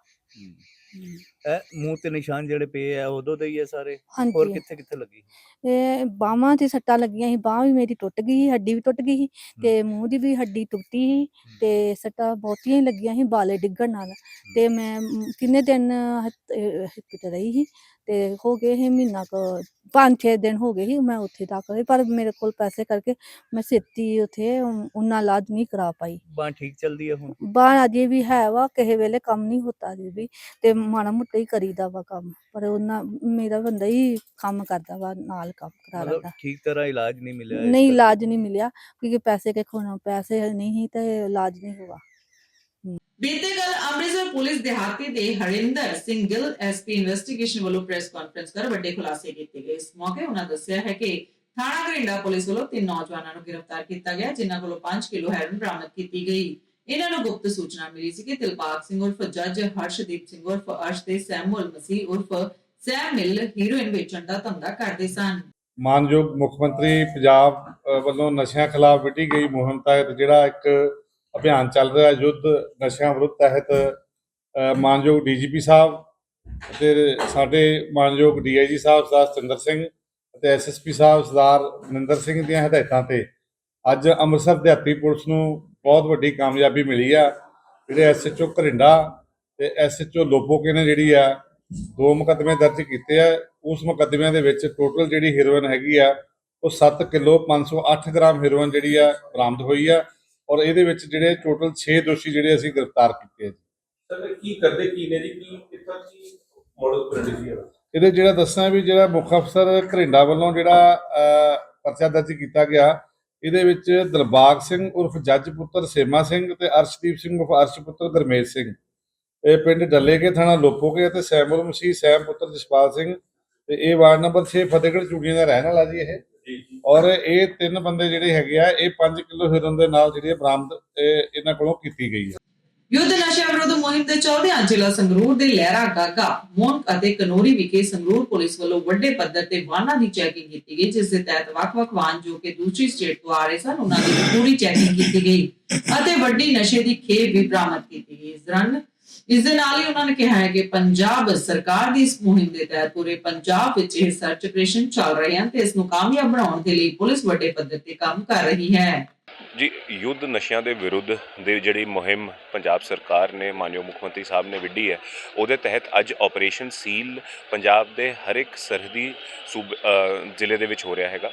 ਇਹ ਮੂੰਹ ਤੇ ਨਿਸ਼ਾਨ ਜਿਹੜੇ ਪਏ ਆ ਉਦੋਂ ਦੇ ਹੀ ਆ ਸਾਰੇ? ਹੋਰ ਕਿੱਥੇ ਕਿੱਥੇ ਲੱਗੀ? ਇਹ ਬਾਹਾਂ ਤੇ ਸੱਟਾਂ ਲੱਗੀਆਂ ਸੀ ਬਾਹ ਵੀ ਮੇਰੀ ਟੁੱਟ ਗਈ ਸੀ ਹੱਡੀ ਵੀ ਟੁੱਟ ਗਈ ਸੀ ਤੇ ਮੂੰਹ ਦੀ ਵੀ ਹੱਡੀ ਟੁੱਟੀ ਸੀ ਤੇ ਸੱਟਾਂ ਬਹੁਤੀਆਂ ਹੀ ਲੱਗੀਆਂ ਸੀ ਬਾਲੇ ਡਿੱਗਣ ਨਾਲ। ਤੇ ਮੈਂ ਕਿੰਨੇ ਦਿਨ ਕਿਤੇ ਰਹੀ ਸੀ ਤੇ ਹੋ ਗਏ ਸੀ ਮਹੀਨਾ ਕੁ ਪੰਜ ਛੇ ਦਿਨ ਹੋ ਗਏ ਸੀ ਮੈਂ ਉੱਥੇ ਦਾਖਲ ਹੋਈ ਪਰ ਮੇਰੇ ਕੋਲ ਪੈਸੇ ਕਰਕੇ ਮੈਂ ਛੇਤੀ ਉੱਥੇ ਉਹਨਾਂ ਇਲਾਜ ਨਹੀਂ ਕਰਾ ਪਾਈ। ਬਾਂਹ ਠੀਕ ਚੱਲਦੀ ਹੈ ਹੁਣ? ਬਾਹਰ ਅਜੇ ਵੀ ਹੈ ਵਾ ਕਿਸੇ ਵੇਲੇ ਕੰਮ ਨਹੀਂ ਹੁੰਦਾ ਅਜੇ ਵੀ ਤੇ ਮਾੜਾ ਮੋਟਾ ਹੀ ਕਰੀਦਾ ਵਾ ਕੰਮ ਪਰ ਉਹਨਾਂ ਮੇਰਾ ਬੰਦਾ ਹੀ ਕੰਮ ਕਰਦਾ ਵਾ ਨਾਲ ਕੰਮ ਕਰਾ ਮਤਲਬ ਲੈਂਦਾ। ਠੀਕ ਤਰ੍ਹਾਂ ਇਲਾਜ ਨਹੀਂ ਮਿਲਿਆ ਨਹੀਂ। ਇਲਾਜ ਨਹੀਂ ਮਿਲਿਆ ਕਿਉਂਕਿ ਪੈਸੇ ਕੇ ਖੋਣਾ ਪੈਸੇ ਨਹੀਂ ਤੇ ਇਲਾਜ ਨਹੀਂ ਹੁਆ। ਬੀਤੇ ਕੱਲ ਅੰਮ੍ਰਿਤਸਰ ਪੁਲਿਸ ਦਿਹਾਤੀ ਦੇ ਹਰਿੰਦਰ ਸਿੰਘ ਗਿੱਲ ਐਸਪੀ ਇਨਵੈਸਟੀਗੇਸ਼ਨ ਵੱਲੋਂ ਪ੍ਰੈਸ ਕਾਨਫਰੰਸ ਕਰ ਵੱਡੇ ਖੁਲਾਸੇ ਕੀਤੇ ਗਏ। ਇਸ ਮੌਕੇ ਉਹਨਾਂ ਦੱਸਿਆ ਹੈ ਕਿ ਥਾਣਾ ਘਰਿੰਡਾ ਪੁਲਿਸ ਵੱਲੋਂ ਤਿੰਨ ਨੌਜਵਾਨਾਂ ਨੂੰ ਗ੍ਰਿਫਤਾਰ ਕੀਤਾ ਗਿਆ, ਜਿਨ੍ਹਾਂ ਕੋਲੋਂ 5 ਕਿਲੋ ਹੈਰੋਇਨ ਬਰਾਮਦ ਕੀਤੀ ਗਈ। ਇਹਨਾਂ ਨੂੰ ਗੁਪਤ ਸੂਚਨਾ ਮਿਲੀ ਸੀ ਕਿ ਦਿਲਬਾਗ ਸਿੰਘ ਉਰਫ ਜੱਜ ਹਰਸ਼ਦੀਪ ਸਿੰਘ ਉਰਫ ਅਰਸ਼ ਤੇ ਸੈਮੂਅਲ ਮਸੀਹ ਉਰਫ ਸੈਮ ਮਿੱਲ ਹੀਰੋਇਨ ਵੇਚਣ ਦਾ ਧੰਦਾ ਕਰਦੇ ਸਨ। ਮਾਨਯੋਗ ਮੁੱਖ ਮੰਤਰੀ ਪੰਜਾਬ ਵੱਲੋਂ ਨਸ਼ਿਆਂ ਖਿਲਾਫ ਵਿੱਢੀ ਗਈ ਮੁਹਿੰਮ ਤਹਿਤ ਜਿਹੜਾ ਇੱਕ ਅਭਿਆਨ ਚੱਲ ਰਿਹਾ ਯੁੱਧ ਨਸ਼ਿਆਂ ਵਿਰੁੱਧ ਤਹਿਤ ਅ, ਮਾਨਯੋਗ ਡੀਜੀਪੀ ਸਾਹਿਬ ਅਤੇ ਸਾਡੇ ਮਾਨਯੋਗ ਡੀਆਈਜੀ ਸਾਹਿਬ ਸਰਦਾਰ ਚੰਦਰ ਸਿੰਘ ਅਤੇ ਐਸਐਸਪੀ ਸਾਹਿਬ ਸਰਦਾਰ ਮਨਿੰਦਰ ਸਿੰਘ ਦੀਆਂ ਹਦਾਇਤਾਂ ਤੇ ਅੱਜ ਅੰਮ੍ਰਿਤਸਰ ਦਿਹਾਤੀ ਪੁਲਿਸ ਨੂੰ ਬਹੁਤ ਵੱਡੀ ਕਾਮਯਾਬੀ ਮਿਲੀ ਆ। ਜਿਹੜੇ ਐਸਐਚਓ ਘਰਿੰਡਾ ਤੇ ਐਸਐਚਓ ਲੋਪੋਕੇ ਨੇ ਜਿਹੜੀ ਆ ਦੋ ਮੁਕੱਦਮੇ ਦਰਜ ਕੀਤੇ ਆ। ਉਸ ਮੁਕੱਦਮਿਆਂ ਦੇ ਵਿੱਚ ਟੋਟਲ ਜਿਹੜੀ ਹੀਰੋਇਨ ਹੈਗੀ ਆ ਉਹ 7 ਕਿਲੋ 508 ਗ੍ਰਾਮ ਹੀਰੋਇਨ ਜਿਹੜੀ ਆ ਬਰਾਮਦ ਹੋਈ ਆ। ਔਰ ਇਹਦੇ ਵਿੱਚ ਜਿਹੜੇ ਟੋਟਲ 6 ਦੋਸ਼ੀ ਜਿਹੜੇ ਅਸੀਂ ਗ੍ਰਿਫਤਾਰ ਕੀਤੇ ਆ ਸਰ ਕੀ ਕਰਦੇ ਕੀ ਨੇ ਜੀ? ਕੀ ਕਿੱਥੋਂ ਕੀ ਮੋਡਲ ਪ੍ਰੈਕਟਿਸ ਹੈ ਇਹਦੇ ਜਿਹੜਾ ਦੱਸਣਾ ਵੀ ਜਿਹੜਾ ਮੁੱਖ ਅਫਸਰ ਘਰਿੰਡਾ ਵੱਲੋਂ ਜਿਹੜਾ ਪਰਚਾ ਦਰਜ ਕੀਤਾ ਗਿਆ ਇਹਦੇ ਵਿੱਚ ਦਿਲਬਾਗ ਸਿੰਘ ਉਰਫ ਜੱਜ ਪੁੱਤਰ ਸੇਮਾ ਸਿੰਘ ਤੇ ਅਰਸ਼ਦੀਪ ਸਿੰਘ ਉਰਫ ਅਰਸ਼ ਪੁੱਤਰ ਗਰਮੇਜ ਸਿੰਘ। ਇਹ ਪਿੰਡ ਡੱਲੇਕੇ ਥਾਣਾ ਲੋਪੋਕੇ ਅਤੇ ਸੈਮੁਲ ਮਸੀਹ ਸੈਮ ਪੁੱਤਰ ਜਸਪਾਲ ਸਿੰਘ ਤੇ ਇਹ ਵਾਰਡ ਨੰਬਰ 6 ਫਤਿਹਗੜ੍ਹ ਚੂੜੀਆਂ ਦਾ ਰਹਿਣ ਵਾਲਾ ਜੀ ਇਹ। ਜੀ ਜੀ ਔਰ ਇਹ ਤਿੰਨ ਬੰਦੇ ਜਿਹੜੇ ਹੈਗੇ ਆ, ਇਹ 5 ਕਿਲੋ ਹੀਰੋਇਨ ਦੇ ਨਾਲ ਜਿਹੜੀ ਬਰਾਮਦ ਇਹਨਾਂ ਕੋਲੋਂ ਕੀਤੀ ਗਈ ਹੈ ਯੁੱਧ ਨਸ਼ਾ ਵਿਰੋਧ ਮੁਹਿੰਮ ਦੇ ਚੱਲਦਿਆਂ ਜ਼ਿਲ੍ਹਾ ਸੰਗਰੂਰ ਦੇ ਲਹਿਰਾ ਗਾਗਾ, ਮੋਂਕ ਅਤੇ ਕਨੋਰੀ ਵਿਖੇ ਸੰਗਰੂਰ ਪੁਲਿਸ ਵੱਲੋਂ ਵੱਡੇ ਪੱਧਰ ਤੇ ਵਾਹਨਾਂ ਦੀ ਚੈਕਿੰਗ ਕੀਤੀ ਗਈ, ਜਿਸ ਦੇ ਤਹਿਤ ਵੱਖ-ਵੱਖ ਵਾਹਨ ਜੋ ਕਿ ਦੂਸਰੀ ਸਟੇਟ ਤੋਂ ਆ ਰਹੇ ਸਨ, ਉਹਨਾਂ ਦੀ ਪੂਰੀ ਚੈਕਿੰਗ ਕੀਤੀ ਗਈ ਅਤੇ ਵੱਡੀ ਨਸ਼ੇ ਦੀ ਖੇਪ ਵੀ ਬਰਾਮਦ ਕੀਤੀ ਗਈ। ਇਸ ਦੌਰਾਨ ਇਸ ਦੇ ਨਾਲ ਹੀ ਉਹਨਾਂ ਨੇ ਕਿਹਾ ਹੈ ਕਿ ਪੰਜਾਬ ਸਰਕਾਰ ਦੀ ਇਸ ਮੁਹਿੰਮ ਦੇ ਤਹਿਤ ਪੂਰੇ ਪੰਜਾਬ ਵਿੱਚ ਇਹ ਸਰਚ ਆਪਰੇਸ਼ਨ ਚੱਲ ਰਹੇ ਹਨ ਤੇ ਇਸ ਨੂੰ ਕਾਮਯਾਬ ਬਣਾਉਣ ਦੇ ਲਈ ਪੁਲਿਸ ਵੱਡੇ ਪੱਧਰ ਤੇ ਕੰਮ ਕਰ ਰਹੀ ਹੈ। ਜੀ ਯੁੱਧ ਨਸ਼ਿਆਂ ਦੇ ਵਿਰੁੱਧ ਦੇ ਜਿਹੜੀ ਮੁਹਿੰਮ ਪੰਜਾਬ ਸਰਕਾਰ ਨੇ ਮਾਨਯੋਗ ਮੁੱਖ ਮੰਤਰੀ ਸਾਹਿਬ ਨੇ ਵਿੱਢੀ ਹੈ ਉਹਦੇ ਤਹਿਤ ਅੱਜ ਆਪਰੇਸ਼ਨ ਸੀਲ ਪੰਜਾਬ ਦੇ ਹਰ ਇੱਕ ਸਰਹਦੀ ਸੂਬ ਅ, ਜ਼ਿਲ੍ਹੇ ਦੇ ਵਿੱਚ ਹੋ ਰਿਹਾ ਹੈਗਾ।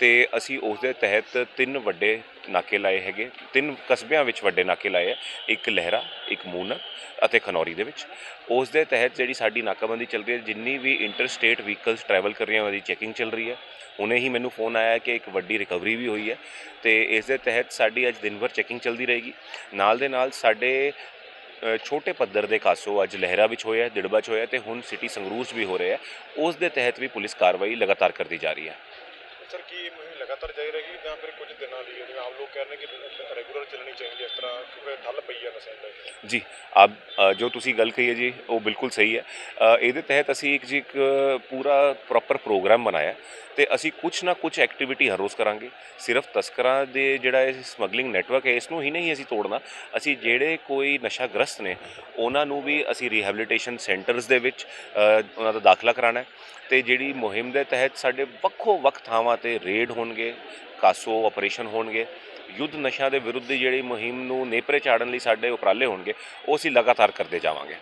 ਤੇ ਅਸੀਂ ਉਸ ਦੇ ਤਹਿਤ ਤਿੰਨ ਵੱਡੇ ਨਾਕੇ ਲਾਏ ਹੈਗੇ। ਤਿੰਨ ਕਸਬਿਆਂ ਵਿੱਚ ਵੱਡੇ ਨਾਕੇ ਲਾਏ ਹੈ ਇੱਕ ਲਹਿਰਾ, ਇੱਕ ਮੂਨਕ ਅਤੇ ਖਨੌਰੀ ਦੇ ਵਿੱਚ। ਉਸ ਦੇ ਤਹਿਤ ਜਿਹੜੀ ਸਾਡੀ ਨਾਕਾਬੰਦੀ ਚੱਲ ਰਹੀ ਹੈ, ਜਿੰਨੀ ਵੀ ਇੰਟਰ ਸਟੇਟ ਵਹੀਕਲਸ ਟਰੈਵਲ ਕਰ ਰਹੀਆਂ ਉਹਨਾਂ ਦੀ ਚੈਕਿੰਗ ਚੱਲ ਰਹੀ ਹੈ। ਹੁਣੇ ਹੀ ਮੈਨੂੰ ਫੋਨ ਆਇਆ ਕਿ ਇੱਕ ਵੱਡੀ ਰਿਕਵਰੀ ਵੀ ਹੋਈ ਹੈ ਤੇ ਇਸ ਦੇ ਤਹਿਤ ਸਾਡੀ ਅੱਜ ਦਿਨ ਭਰ ਚੈਕਿੰਗ ਚੱਲਦੀ ਰਹੇਗੀ। ਨਾਲ ਦੇ ਨਾਲ ਸਾਡੇ ਛੋਟੇ ਪੱਧਰ ਦੇ ਕਾਸੋ ਅੱਜ ਲਹਿਰਾ ਵਿੱਚ ਹੋਇਆ, ਦਿੜਬਾ 'ਚ ਹੋਇਆ ਤੇ ਹੁਣ ਸਿਟੀ ਸੰਗਰੂਰ 'ਚ ਵੀ ਹੋ ਰਿਹਾ। ਉਸ ਦੇ ਤਹਿਤ ਵੀ ਪੁਲਿਸ ਕਾਰਵਾਈ ਲਗਾਤਾਰ ਕਰਦੀ ਜਾ ਰਹੀ ਹੈ। ਲਗਾਤਾਰ ਜਾਰੀ ਰਹੇਗੀ ਜਾਂ ਫਿਰ ਕੁਝ ਦਿਨਾਂ ਲਈ ਜਿਵੇਂ ਆਮ ਲੋਕ ਕਹਿ ਰਹੇ ਨੇ ਕਿ ਰੈਗੂਲਰ ਚੱਲਣੀ ਚਾਹੀਦੀ ਇਸ ਤਰ੍ਹਾਂ ਕਿਉਂਕਿ ਠੱਲ ਪਈ ਹੈ ਨਸ਼ਿਆਂ ਦੇ ਜੀ, ਆਪ ਜੋ ਤੁਸੀਂ ਗੱਲ ਕਹੀ ਹੈ ਜੀ, ਉਹ ਬਿਲਕੁਲ ਸਹੀ ਹੈ। ਇਹਦੇ ਤਹਿਤ ਅਸੀਂ ਇੱਕ ਜੀ ਇੱਕ ਪੂਰਾ ਪ੍ਰੋਪਰ ਪ੍ਰੋਗਰਾਮ ਬਣਾਇਆ ਤੇ ਅਸੀਂ ਕੁਝ ਨਾ ਕੁਝ ਐਕਟੀਵਿਟੀ ਹਰ ਰੋਜ਼ ਕਰਾਂਗੇ। ਸਿਰਫ ਤਸਕਰਾਂ ਦੇ ਜਿਹੜਾ ਇਹ ਸਮਗਲਿੰਗ ਨੈਟਵਰਕ ਹੈ ਇਸ ਨੂੰ ਹੀ ਨਹੀਂ ਅਸੀਂ ਤੋੜਨਾ। ਅਸੀਂ ਜਿਹੜੇ ਕੋਈ ਨਸ਼ਾਗ੍ਰਸਤ ਨੇ, ਉਹਨਾਂ ਨੂੰ ਵੀ ਅਸੀਂ ਰੀਹੈਬਿਲਿਟੇਸ਼ਨ ਸੈਂਟਰਸ ਦੇ ਵਿੱਚ ਉਹਨਾਂ ਦਾ ਦਾਖਲਾ ਕਰਾਣਾ ਹੈ। ਤੇ ਜਿਹੜੀ ਮੁਹਿੰਮ ਦੇ ਤਹਿਤ ਸਾਡੇ ਵੱਖੋ ਵੱਖ ਥਾਵਾਂ ਤੇ ਰੇਡ ਹੋਣਗੇ, ਕਾਸੋ ਆਪਰੇਸ਼ਨ ਹੋਣਗੇ, ਯੁੱਧ ਨਸ਼ਿਆਂ ਦੇ ਵਿਰੁੱਧ ਦੀ ਜਿਹੜੀ ਮੁਹਿੰਮ ਨੂੰ ਨੇਪਰੇ ਚਾੜਨ ਲਈ ਸਾਡੇ ਉਪਰਾਲੇ ਹੋਣਗੇ, ਉਹ ਅਸੀਂ ਲਗਾਤਾਰ ਕਰਦੇ ਜਾਵਾਂਗੇ।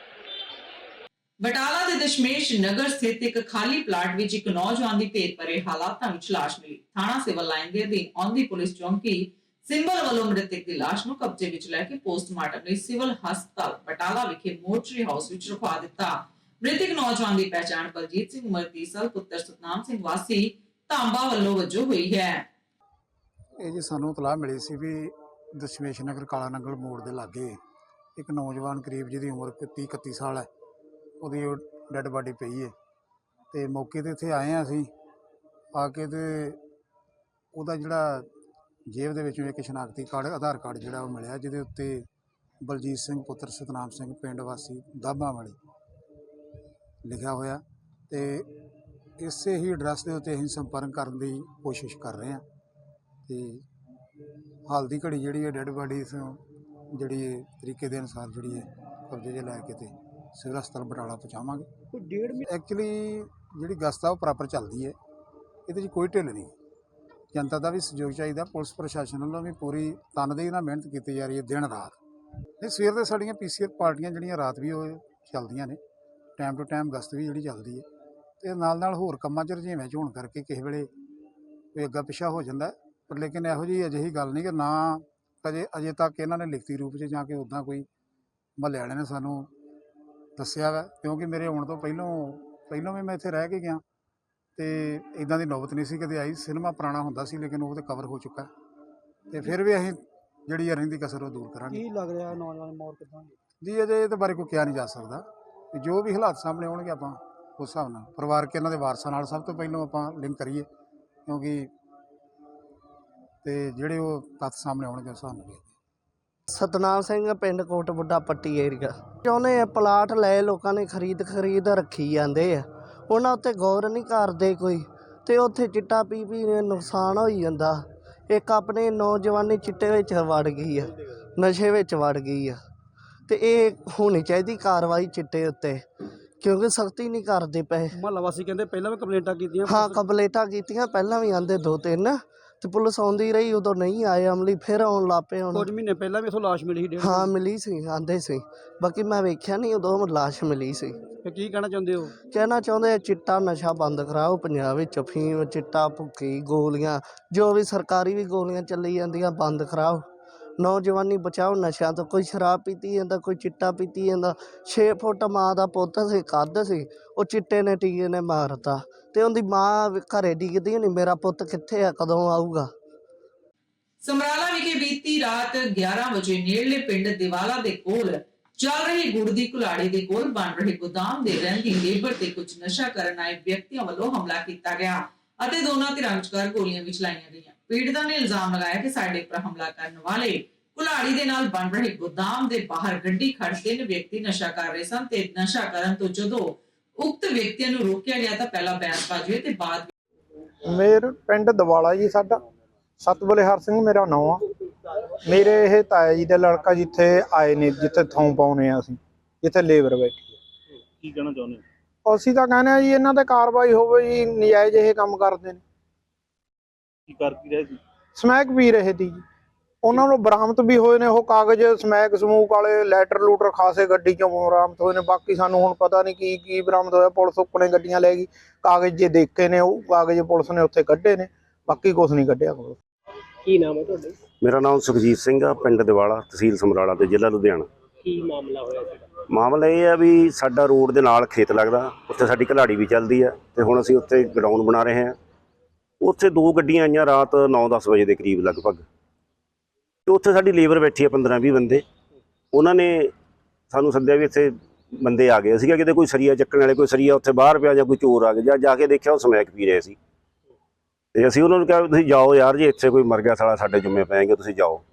ਬਟਾਲਾ ਦੇ ਦਸ਼ਮੇਸ਼ ਨਗਰ ਸਥਿਤ ਇੱਕ ਖਾਲੀ ਪਲਾਟ ਵਿੱਚ ਇੱਕ ਨੌਜਵਾਨ ਦੀ ਭੇਤ ਭਰੇ ਹਾਲਾਤਾਂ ਵਿੱਚ ਲਾਸ਼ ਮਿਲੀ। ਥਾਣਾ ਸਿਵਲ ਲਾਈਨ ਦੇ ਅਧੀਨ ਆਉਂਦੀ ਪੁਲਿਸ ਚੌਂਕੀ ਸਿੰਬਲ ਵੱਲੋਂ ਮ੍ਰਿਤਕ ਦੀ ਲਾਸ਼ ਨੂੰ ਕਬਜ਼ੇ ਵਿੱਚ ਲੈ ਕੇ ਪੋਸਟਮਾਰਟਮ ਲਈ ਸਿਵਲ ਹਸਪਤਾਲ ਬਟਾਲਾ ਵਿਖੇ ਮੋਰਚਰੀ ਹਾਊਸ ਵਿੱਚ ਰਖਵਾ ਦਿੱਤਾ। ਮ੍ਰਿਤਕ ਨੌਜਵਾਨ ਦੀ ਪਛਾਣ ਬਲਜੀਤ ਸਿੰਘ ਉਮਰ 30 ਸਾਲ, ਪੁੱਤਰ ਸਤਨਾਮ ਸਿੰਘ ਵਾਸੀ ਤਾਂਬਾ ਵੱਲੋਂ ਵਜੋਂ ਹੋਈ ਹੈ। ਇਹ ਜੀ ਸਾਨੂੰ ਤਲਾਹ ਮਿਲੀ ਸੀ ਵੀ ਦਸ਼ਮੇਸ਼ ਨਗਰ, ਕਾਲਾ ਨੰਗਲ ਮੋੜ ਦੇ ਲਾਗੇ ਇੱਕ ਨੌਜਵਾਨ ਕਰੀਬ ਜਿਹਦੀ ਉਮਰ 30 31 ਸਾਲ ਹੈ, ਉਹਦੀ ਡੈੱਡ ਬਾਡੀ ਪਈ ਹੈ ਤੇ ਮੌਕੇ ਤੇ ਇੱਥੇ ਆਏ ਆ ਅਸੀਂ, ਆ ਕੇ ਤੇ ਉਹਦਾ ਜਿਹੜਾ ਜੇਬ ਦੇ ਵਿੱਚੋਂ ਇੱਕ ਸ਼ਨਾਖਤੀ ਕਾਰਡ, ਆਧਾਰ ਕਾਰਡ ਜਿਹੜਾ ਉਹ ਮਿਲਿਆ, ਜਿਹਦੇ ਉੱਤੇ ਬਲਜੀਤ ਸਿੰਘ, ਪੁੱਤਰ ਸਤਨਾਮ ਸਿੰਘ, ਪਿੰਡ ਵਾਸੀ ਦਾਭਾ ਵਾਲੀ ਲਿਖਿਆ ਹੋਇਆ ਤੇ ਇਸੇ ਹੀ ਐਡਰੈਸ ਦੇ ਉੱਤੇ ਅਸੀਂ ਸੰਪਰਕ ਕਰਨ ਦੀ ਕੋਸ਼ਿਸ਼ ਕਰ ਰਹੇ ਹਾਂ। ਤੇ ਹਾਲ ਦੀ ਘੜੀ ਜਿਹੜੀ ਹੈ ਡੈੱਡ ਬਾਡੀ ਜਿਹੜੀ ਤਰੀਕੇ ਦੇ ਅਨੁਸਾਰ ਜਿਹੜੀ ਹੈ ਕਬਜ਼ੇ 'ਚ ਲੈ ਕੇ ਤੇ ਸਿਵਲ ਹਸਪਤਾਲ ਬਟਾਲਾ ਪਹੁੰਚਾਵਾਂਗੇ। ਕੋਈ ਡੇਢ ਐਕਚੁਅਲੀ ਜਿਹੜੀ ਗਸਤ ਆ ਉਹ ਪ੍ਰੋਪਰ ਚੱਲਦੀ ਹੈ। ਇਹਦੇ 'ਚ ਕੋਈ ਢਿੱਲ ਨਹੀਂ। ਜਨਤਾ ਦਾ ਵੀ ਸਹਿਯੋਗ ਚਾਹੀਦਾ ਪੁਲਿਸ ਪ੍ਰਸ਼ਾਸਨ ਵੱਲੋਂ ਵੀ ਪੂਰੀ ਤਨਦੇਹੀ ਨਾਲ ਮਿਹਨਤ ਕੀਤੀ ਜਾ ਰਹੀ ਹੈ ਦਿਨ ਰਾਤ। ਇਹ ਸਵੇਰ ਦੇ ਸਾਡੀਆਂ ਪੀਸੀਆਰ ਪਾਰਟੀਆਂ ਜਿਹੜੀਆਂ ਰਾਤ ਵੀ ਉਹ ਚੱਲਦੀਆਂ ਨੇ। ਟਾਈਮ ਟੂ ਟਾਈਮ ਗਸਤ ਵੀ ਜਿਹੜੀ ਚੱਲਦੀ ਹੈ। ਤੇ ਨਾਲ ਨਾਲ ਹੋਰ ਕੰਮਾਂ 'ਚ ਰੁਝੇਵੇਂ 'ਚ ਹੋਣ ਕਰਕੇ ਕਿਸੇ ਵੇਲੇ ਕੋਈ ਅੱਗਾ ਪਿਛਾ ਹੋ ਜਾਂਦਾ। ਪਰ ਲੇਕਿਨ ਇਹੋ ਜਿਹੀ ਅਜਿਹੀ ਗੱਲ ਨਹੀਂ ਕਿ ਨਾ ਅਜੇ ਅਜੇ ਤੱਕ ਇਹਨਾਂ ਨੇ ਲਿਖਤੀ ਰੂਪ 'ਚ ਜਾਂ ਕਿ ਉਦਾਂ ਕੋਈ ਮਹੱਲੇ ਵਾਲਿਆਂ ਨੇ ਸਾਨੂੰ ਦੱਸਿਆ ਵਾ। ਕਿਉਂਕਿ ਮੇਰੇ ਆਉਣ ਤੋਂ ਪਹਿਲਾਂ ਪਹਿਲਾਂ ਵੀ ਮੈਂ ਇੱਥੇ ਰਹਿ ਕੇ ਗਿਆ। ਤੇ ਇਦਾਂ ਦੀ ਨੌਬਤ ਨਹੀਂ ਸੀ ਕਦੇ ਆਈ। ਸਿਨੇਮਾ ਪੁਰਾਣਾ ਹੁੰਦਾ ਸੀ ਲੇਕਿਨ ਉਹ ਤੇ ਕਵਰ ਹੋ ਚੁੱਕਾ ਤੇ ਫਿਰ ਵੀ ਅਸੀਂ ਜਿਹੜੀ ਰਹਿੰਦੀ ਕਸਰ ਉਹ ਦੂਰ ਕਰਾਂਗੇ। ਕੀ ਲੱਗ ਰਿਹਾ ਨੌਜਵਾਨ ਮੌਤ ਕਿਦਾਂ ਜੀ ਅਜੇ ਇਹਦੇ ਬਾਰੇ ਕੋਈ ਕਿਹਾ ਨਹੀਂ ਜਾ ਸਕਦਾ। ਤੇ ਜੋ ਵੀ ਹਾਲਾਤ ਸਾਹਮਣੇ ਆਉਣਗੇ ਆਪਾਂ ਉਸ ਹਿਸਾਬ ਨਾਲ ਪਰਿਵਾਰਕ ਇਹਨਾਂ ਦੇ ਵਾਰਸਾਂ ਨਾਲ ਸਭ ਤੋਂ ਪਹਿਲਾਂ ਆਪਾਂ ਲਿੰਕ ਕਰੀਏ, ਕਿਉਂਕਿ ਤੇ ਜਿਹੜੇ ਉਹ ਤੱਥ ਸਾਹਮਣੇ ਆਉਣਗੇ ਉਸ ਹਿਸਾਬ ਨਾਲ ਸਤਨਾਮ ਸਿੰਘ, ਪਿੰਡ ਕੋਟ ਬੁੱਢਾ ਪੱਟੀ ਏਰੀਆ ਚਾਹੁੰਦੇ ਪਲਾਟ ਲਏ ਲੋਕਾਂ ਨੇ ਖਰੀਦ ਖਰੀਦ ਰੱਖੀ ਜਾਂਦੇ ਆ। ਉਹਨਾਂ ਉੱਤੇ ਗੌਰ ਨਹੀਂ ਕਰਦੇ ਕੋਈ, ਤੇ ਉੱਥੇ ਚਿੱਟਾ ਪੀ ਪੀ ਨੁਕਸਾਨ ਹੋਈ ਜਾਂਦਾ। ਇੱਕ ਆਪਣੇ ਨੌਜਵਾਨੀ ਚਿੱਟੇ ਵਿੱਚ ਵੜ ਗਈ ਆ, ਨਸ਼ੇ ਵਿੱਚ ਵੜ ਗਈ ਆ। ਤੇ ਇਹ ਹੋਣੀ ਚਾਹੀਦੀ ਕਾਰਵਾਈ ਚਿੱਟੇ ਉੱਤੇ ਕਿਉਂਕਿ ਸਖਤੀ ਨਹੀਂ ਕਰਦੇ ਪਏ। ਮਹੱਲਾ ਵਾਸੀ ਕਹਿੰਦੇ ਪਹਿਲਾਂ ਵੀ ਕੰਪਲੇਂਟਾਂ ਕੀਤੀਆਂ ਹਾਂ ਕੰਪਲੇਂਟਾਂ ਕੀਤੀਆਂ ਪਹਿਲਾਂ ਵੀ ਆਂਦੇ ਦੋ ਤਿੰਨ ਤੇ ਪੁਲਿਸ ਆਉਂਦੀ ਰਹੀ ਉਦੋਂ ਨਹੀਂ ਆਏ ਅਮਲੀ ਫਿਰ ਆਉਣ ਲੱਪੇ ਹੁਣ। ਕੁਝ ਮਹੀਨੇ ਪਹਿਲਾਂ ਵੀ ਇਥੋਂ ਲਾਸ਼ ਮਿਲੀ ਸੀ ਹਾਂ ਮਿਲੀ ਸੀ ਆਂਦੇ ਸੀ। ਬਾਕੀ ਮੈਂ ਵੇਖਿਆ ਨਹੀਂ ਉਦੋਂ ਲਾਸ਼ ਮਿਲੀ ਸੀ। ਤੇ ਕੀ ਕਹਿਣਾ ਚਾਹੁੰਦੇ ਹੋ? ਕਹਿਣਾ ਚਾਹੁੰਦੇ ਆ ਚਿੱਟਾ ਨਸ਼ਾ ਬੰਦ ਕਰਾਓ ਪੰਜਾਬ ਵਿੱਚ ਅਫੀਮ ਚਿੱਟਾ ਭੁੱਕੀ ਗੋਲੀਆਂ ਜੋ ਵੀ ਸਰਕਾਰੀ ਵੀ ਗੋਲੀਆਂ ਚੱਲੀ ਜਾਂਦੀਆਂ ਬੰਦ ਕਰਾਓ। ਨੌਜਵਾਨੀ ਬਚਾਓ ਨਸ਼ਿਆਂ ਤੋਂ ਕੋਈ ਸ਼ਰਾਬ ਪੀਤੀ ਜਾਂਦਾ ਕੋਈ ਚਿੱਟਾ ਪੀਤੀ ਜਾਂਦਾ 6 ਫੁੱਟ ਮਾਂ ਦਾ ਪੁੱਤ ਸੀ ਕੱਦ ਸੀ ਉਹ ਚਿੱਟੇ ਨੇ ਟੀਕੇ ਨੇ ਮਾਰਤਾ ਤੇ ਉਹਦੀ ਮਾਂ ਵੀ ਘਰੇ ਡਿੱਗਦੀ ਨਹੀਂ ਮੇਰਾ ਪੁੱਤ ਕਿੱਥੇ ਆ ਕਦੋਂ ਆਊਗਾ ਸਮਰਾਲਾ ਵਿਖੇ ਬੀਤੀ ਰਾਤ 11 ਵਜੇ ਨੇੜਲੇ ਪਿੰਡ ਦਿਵਾਲਾ ਦੇ ਕੋਲ ਚੱਲ ਰਹੀ ਗੁੜ ਦੀ ਕੁਲਾੜੀ ਦੇ ਕੋਲ ਬਣ ਰਹੇ ਗੋਦਾਮ ਦੇ ਰਹਿੰਦੀ ਲੇਬਰ ਤੇ ਕੁਝ ਨਸ਼ਾ ਕਰਨ ਆਏ ਵਿਅਕਤੀਆਂ ਵੱਲੋਂ ਹਮਲਾ ਕੀਤਾ ਗਿਆ ਅਤੇ ਦੋਨਾਂ ਧਿਰਾਂ ਵਿਚਕਾਰ ਗੋਲੀਆਂ ਵੀ ਚਲਾਈਆਂ ਗਈਆਂ। ਪੀੜਤਾਂ ਨੇ ਇਲਜ਼ਾਮ ਲਗਾਇਆ ਕਿ ਸਾਡੇ ਉੱਪਰ ਹਮਲਾ ਕਰਨ ਵਾਲੇ ਕੁਲਾੜੀ ਦੇ ਨਾਲ ਬਣ ਰਹੇ ਗੋਦਾਮ ਦੇ ਬਾਹਰ ਗੱਡੀ ਖੜ ਤਿੰਨ ਵਿਅਕਤੀ ਨਸ਼ਾ ਕਰ ਰਹੇ ਸਨ ਤੇ ਨਸ਼ਾ ਕਰਨ ਤੋਂ ਜਦੋਂ ਉਕਤ ਵਿਅਕਤੀਆਂ ਨੂੰ ਰੋਕਿਆ ਗਿਆ ਤਾਂ ਪਹਿਲਾਂ ਬਹਿਸਬਾਜ਼ੀ ਹੋਈ ਤੇ ਬਾਅਦ ਮੇਰ ਪਿੰਡ ਦਵਾਲਾ ਜੀ ਸਾਡਾ। ਸਤਬਲਿਹਾਰ ਸਿੰਘ ਮੇਰਾ ਨਾਂ ਆ। ਮੇਰੇ ਇਹ ਤਾਇਆ ਜੀ ਦਾ ਲੜਕਾ ਜਿੱਥੇ ਆਏ ਨੇ ਜਿੱਥੇ ਥੋਂ ਪਾਉਨੇ ਆ ਅਸੀਂ ਜਿੱਥੇ ਲੇਬਰ ਬੈਠੀ ਹੈ ਕੀ ਕਹਿਣਾ ਚਾਹੁੰਦੇ ਹੋ? ਅਸੀਂ ਤਾਂ ਕਹਿੰਦੇ ਆ ਜੀ ਇਹਨਾਂ ਤੇ ਕਾਰਵਾਈ ਹੋਵੇ ਜੀ ਨਜਾਇਜ਼ ਇਹ ਕੰਮ ਕਰਦੇ ਨੇ। ਕੀ ਕਰ ਕੀ ਰਹੇ ਸੀ? ਸਮੈਕ ਪੀ ਰਹੇ ਸੀ ਜੀ। ਉਹਨਾਂ ਨੂੰ ਬਰਾਮਦ ਵੀ ਹੋਏ ਨੇ ਉਹ ਕਾਗਜ਼ ਸਮੈਕ ਸਮੂਕ ਵਾਲੇ ਲੈਟਰ ਲੂਟਰ ਖਾਸੇ ਗੱਡੀ ਚੋਂ ਬਰਾਮਦ ਹੋਏ ਨੇ। ਬਾਕੀ ਸਾਨੂੰ ਹੁਣ ਪਤਾ ਨਹੀਂ ਕੀ ਕੀ ਬਰਾਮਦ ਹੋਇਆ। ਪੁਲਿਸ ਉੱਪਣੇ ਗੱਡੀਆਂ ਲੈ ਗਈ। ਕਾਗਜ਼ ਜੇ ਦੇਖੇ ਨੇ ਉਹ ਕਾਗਜ਼ ਪੁਲਿਸ ਨੇ ਉੱਥੇ ਕੱਢੇ ਨੇ। ਬਾਕੀ ਕੁਝ ਨਹੀਂ ਕੱਢਿਆ ਕੋਲ ਕੀ ਨਾਮ ਹੈ ਤੁਹਾਡਾ? ਮੇਰਾ ਨਾਮ ਸੁਖਜੀਤ ਸਿੰਘ ਆ ਪਿੰਡ ਦਿਵਾਲਾ ਤਹਿਸੀਲ ਸਮਰਾਲਾ ਤੇ ਜ਼ਿਲ੍ਹਾ ਲੁਧਿਆਣਾ। ਕੀ ਮਾਮਲਾ ਹੋਇਆ ਸੀਗਾ ਮਾਮਲਾ ਇਹ ਆ ਵੀ ਸਾਡਾ ਰੋਡ ਦੇ ਨਾਲ ਖੇਤ ਲੱਗਦਾ। ਉੱਥੇ ਸਾਡੀ ਘਲਾੜੀ ਵੀ ਚੱਲਦੀ ਆ ਤੇ ਹੁਣ ਅਸੀਂ ਉੱਥੇ ਗਰਾਊਂਡ ਬਣਾ ਰਹੇ ਹਾਂ। ਉੱਥੇ ਦੋ ਗੱਡੀਆਂ ਆਈਆਂ ਰਾਤ 9-10 ਵਜੇ ਦੇ ਕਰੀਬ ਲਗਭਗ। ਤੇ ਉੱਥੇ ਸਾਡੀ ਲੇਬਰ ਬੈਠੀ ਆ 15-20 ਬੰਦੇ। ਉਹਨਾਂ ਨੇ ਸਾਨੂੰ ਸੱਦਿਆ ਵੀ ਇੱਥੇ ਬੰਦੇ ਆ ਗਏ। ਸੀਗਾ ਕਿਤੇ ਕੋਈ ਸਰੀਆ ਚੱਕਣ ਵਾਲੇ, ਕੋਈ ਸਰੀਆ ਉੱਥੇ ਬਾਹਰ ਪਿਆ ਜਾਂ ਕੋਈ ਚੋਰ ਆ ਗਿਆ, ਜਾਂ ਜਾ ਕੇ ਦੇਖਿਆ ਉਹ ਸਮੈਕ ਪੀ ਰਹੇ ਸੀ। ਤੇ ਅਸੀਂ ਉਹਨਾਂ ਨੂੰ ਕਿਹਾ ਵੀ ਤੁਸੀਂ ਜਾਓ ਯਾਰ ਜੇ, ਇੱਥੇ ਕੋਈ ਮਰ ਗਿਆ ਸਾਲਾ, ਸਾਡੇ ਜੁੰਮੇ ਪੈਣਗੇ ਤੁਸੀਂ ਜਾਓ।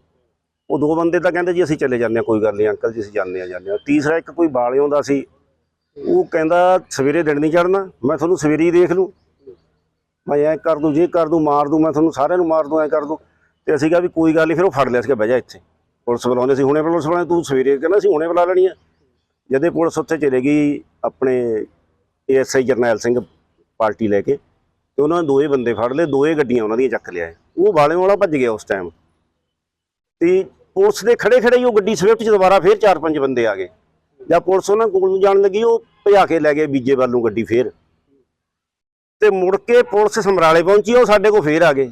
ਉਹ ਦੋ ਬੰਦੇ ਤਾਂ ਕਹਿੰਦੇ ਜੀ, ਅਸੀਂ ਚਲੇ ਜਾਂਦੇ ਹਾਂ, ਕੋਈ ਗੱਲ ਨਹੀਂ ਅੰਕਲ ਜੀ, ਅਸੀਂ ਜਾਂਦੇ ਹਾਂ ਜਾਂਦੇ ਹਾਂ। ਤੀਸਰਾ ਇੱਕ ਕੋਈ ਬਾਲਿਓਂ ਦਾ ਸੀ, ਉਹ ਕਹਿੰਦਾ, ਸਵੇਰੇ ਦਿਨ ਨਹੀਂ ਚੜਨਾ ਮੈਂ ਤੁਹਾਨੂੰ ਸਵੇਰੇ ਹੀ ਦੇਖ ਲੂੰ। ਮੈਂ ਐ ਕਰ ਦੂੰ, ਜੇ ਕਰ ਦੂੰ, ਮਾਰ ਦੂੰ, ਮੈਂ ਤੁਹਾਨੂੰ ਸਾਰਿਆਂ ਨੂੰ ਮਾਰ ਦੂੰ, ਐ ਕਰ ਦੂੰ। ਤੇ ਅਸੀਂ ਕਿਹਾ ਵੀ ਕੋਈ ਗੱਲ ਨਹੀਂ, ਫਿਰ ਉਹ ਫੜ ਲਿਆ ਸੀਗਾ ਬਹਿ ਜਾ ਇੱਥੇ। ਪੁਲਿਸ ਬੁਲਾਉਂਦੇ ਸੀ, ਹੁਣੇ ਪੁਲਿਸ ਬੁਲਾਉਂਦੇ, ਤੂੰ ਸਵੇਰੇ ਕਹਿੰਦਾ ਸੀ ਹੁਣੇ ਬੁਲਾ ਲੈਣੀ ਆ। ਜਦੇ ਪੁਲਿਸ ਉੱਥੇ ਚਲੇ ਗਈ, ਆਪਣੇ ਏਐਸਆਈ ਜਰਨੈਲ ਸਿੰਘ ਪਾਰਟੀ ਲੈ ਕੇ, ਤੇ ਉਹਨਾਂ ਨੇ ਦੋਏ ਬੰਦੇ ਫੜ ਲਏ, ਦੋਏ ਗੱਡੀਆਂ ਉਹਨਾਂ ਦੀਆਂ ਚੱਕ ਲਿਆ। ਉਹ ਬਾਲਿਓਂ ਵਾਲਾ ਭੱਜ ਗਿਆ ਉਸ ਟਾਈਮ ਤੇ ਪੁਲਿਸ ਦੇ ਖੜੇ ਖੜੇ ਹੀ ਉਹ ਗੱਡੀ ਸਵਿਫਟ 'ਚ ਦੁਬਾਰਾ ਫੇਰ ਚਾਰ ਪੰਜ ਬੰਦੇ ਆ ਗਏ। ਜਦ ਪੁਲਿਸ ਉਹਨਾਂ ਕੋਲ ਨੂੰ ਜਾਣ ਲੱਗੀ, ਉਹ ਭਜਾ ਕੇ ਲੈ ਗਏ, ਬੀਜੇ ਵੱਲ ਨੂੰ ਗੱਡੀ ਫੇਰ। ਤੇ ਮੁੜ ਕੇ ਪੁਲਿਸ ਸਮਰਾਲੇ ਪਹੁੰਚੀ ਉਹ ਸਾਡੇ ਕੋਲ ਫੇਰ ਆ ਗਏ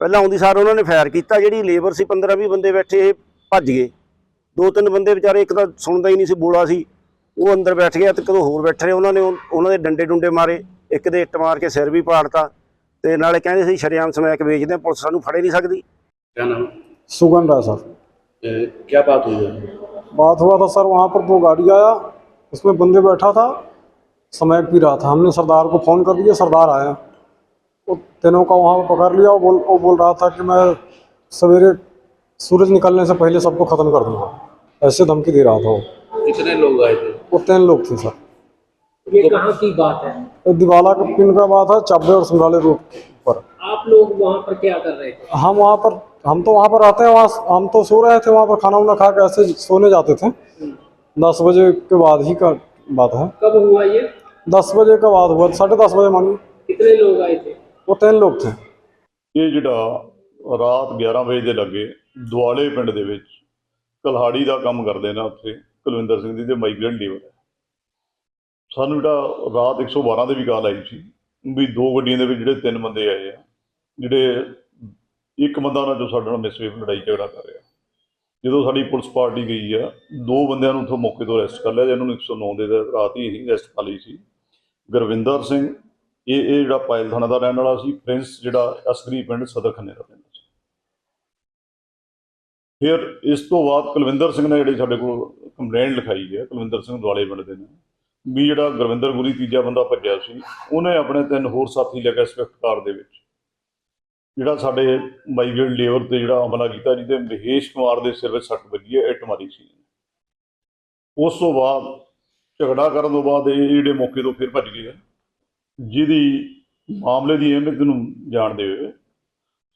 ਪਹਿਲਾਂ ਆਉਂਦੀ ਸਾਰ ਉਹਨਾਂ ਨੇ ਫਾਇਰ ਕੀਤਾ ਜਿਹੜੀ ਲੇਬਰ ਸੀ 15 20 ਬੰਦੇ ਬੈਠੇ ਇਹ ਭੱਜ ਗਏ ਦੋ ਤਿੰਨ ਬੰਦੇ ਵਿਚਾਰੇ ਇੱਕ ਤਾਂ ਸੁਣਦਾ ਹੀ ਨਹੀਂ ਸੀ ਬੋਲਾ ਸੀ ਉਹ ਅੰਦਰ ਬੈਠ ਗਿਆ ਤੇ ਕਦੋਂ ਹੋਰ ਬੈਠੇ ਰਹੇ ਉਹਨਾਂ ਨੇ ਉਹ- ਉਹਨਾਂ ਦੇ ਡੰਡੇ ਡੁੰਡੇ ਮਾਰੇ ਇੱਕ ਦੇ ਇੱਟ ਮਾਰ ਕੇ ਸਿਰ ਵੀ ਪਾੜਤਾ ਤੇ ਨਾਲੇ ਕਹਿੰਦੇ ਸੀ ਸ਼ਰੇਆਮ ਸਮੈਕ ਵੇਚਦੇ ਹਾਂ, ਪੁਲਿਸ ਸਾਨੂੰ ਫੜੇ ਨਹੀਂ ਸਕਦੀ क्या नाम सुगंधा सर ए, क्या बात हुई है बात हुआ था सर वहाँ पर दो गाड़ी आया उसमें बंदे बैठा था समैक पी रहा था। हमने सरदार को फ़ोन कर दिया सरदार आया। वो तीनों का वहाँ पकड़ लिया वो बोल वो बोल रहा था कि मैं सवेरे सूरज निकलने से पहले सबको ख़त्म कर दूँगा। ऐसे धमकी दे रहा था वो। कितने लोग आए थे? वो तीन लोग थे सर। ये कहाँ की बात है? ये दिवाला का पिन का बात है चाबे और समराले रोड पर। आप लोग वहाँ पर क्या कर रहे थे? हम वहाँ पर हम तो वहाँ पर रहते हैं वहाँ हम तो सो रहे थे वहाँ पर खाना वाना खा के ऐसे सोने जाते थे। दस बजे के बाद ही का बात है। कब हुआ ये? दस बजे के बाद हुआ साढ़े दस बजे मानिए कितने लोग आए थे वो तीन लोग थे ਇਹ ਜਿਹੜਾ ਰਾਤ 11 ਵਜੇ ਦੇ ਲੱਗੇ ਦੁਆਲੇ ਪਿੰਡ ਦੇ ਵਿੱਚ ਕਲਹਾੜੀ ਦਾ ਕੰਮ ਕਰਦੇ ਨੇ ਉੱਥੇ ਕੁਲਵਿੰਦਰ ਸਿੰਘ ਦੀ ਤੇ ਮਾਈਗ੍ਰੈਂਟ ਲੇਬਰ ਹੈ ਸਾਨੂੰ ਜਿਹੜਾ ਰਾਤ 112 ਦੇ ਵੀ ਕਾਲ ਆਈ ਸੀ ਵੀ ਦੋ ਗੱਡੀਆਂ ਦੇ ਵਿੱਚ ਜਿਹੜੇ ਤਿੰਨ ਬੰਦੇ ਆਏ ਆ ਜਿਹੜੇ ਇੱਕ ਬੰਦਾ ਉਹਨਾਂ ਚੋਂ ਸਾਡੇ ਨਾਲ ਮਿਸਵੇਵ ਲੜਾਈ ਝਗੜਾ ਕਰ ਰਿਹਾ ਜਦੋਂ ਸਾਡੀ ਪੁਲਿਸ ਪਾਰਟੀ ਗਈ ਆ ਦੋ ਬੰਦਿਆਂ ਨੂੰ ਉੱਥੋਂ ਮੌਕੇ ਤੋਂ ਅਰੈਸਟ ਕਰ ਲਿਆ ਜਿਹਨਾਂ ਨੂੰ 109 ਦੇ ਤਹਿਤ ਰਾਤ ਹੀ ਅਸੀਂ ਅਰੈਸਟ ਕਰ ਲਈ ਸੀ ਗੁਰਵਿੰਦਰ ਸਿੰਘ, ਇਹ ਇਹ ਜਿਹੜਾ ਪਾਇਲ ਥਾਣਾ ਦਾ ਰਹਿਣ ਵਾਲਾ ਸੀ, ਪ੍ਰਿੰਸ ਜਿਹੜਾ ਅਸਗਰੀ ਪਿੰਡ ਸਦਰ ਖੰਨੇ ਦਾ ਰਹਿੰਦਾ ਸੀ। ਫਿਰ ਇਸ ਤੋਂ ਬਾਅਦ ਕੁਲਵਿੰਦਰ ਸਿੰਘ ਨੇ ਜਿਹੜੀ ਸਾਡੇ ਕੋਲ ਕੰਪਲੇਂਟ ਲਿਖਾਈ ਹੈ, ਕੁਲਵਿੰਦਰ ਸਿੰਘ ਦੁਆਲੇ ਪਿੰਡ ਦੇ ਨੇ, ਵੀ ਜਿਹੜਾ ਗੁਰਵਿੰਦਰ ਗੁਰੀ ਤੀਜਾ ਬੰਦਾ ਭੱਜਿਆ ਸੀ, ਉਹਨੇ ਆਪਣੇ ਤਿੰਨ ਹੋਰ ਸਾਥੀ ਲੈ ਕੇ ਸਵਿਫਟ ਕਾਰ ਦੇ ਵਿੱਚ, ਜਿਹੜਾ ਸਾਡੇ ਮਾਈਗ੍ਰੇਟ ਲੇਬਰ ਤੇ ਜਿਹੜਾ ਹਮਲਾ ਕੀਤਾ, ਜਿਹਦੇ ਮਹੇਸ਼ ਕੁਮਾਰ ਦੇ ਸਿਰ ਵਿੱਚ ਸੱਟ ਵੱਜੀ ਹੈ, ਇੱਟ ਮਾਰੀ ਸੀ। ਉਸ ਤੋਂ ਬਾਅਦ ਝਗੜਾ ਕਰਨ ਤੋਂ ਬਾਅਦ ਇਹ ਜਿਹੜੇ ਮੌਕੇ ਤੋਂ ਫਿਰ ਭੱਜ ਗਏ ਆ। ਜਿਹਦੀ ਮਾਮਲੇ ਦੀ ਅਹਿਮੀਅਤ ਨੂੰ ਜਾਣਦੇ ਹੋਏ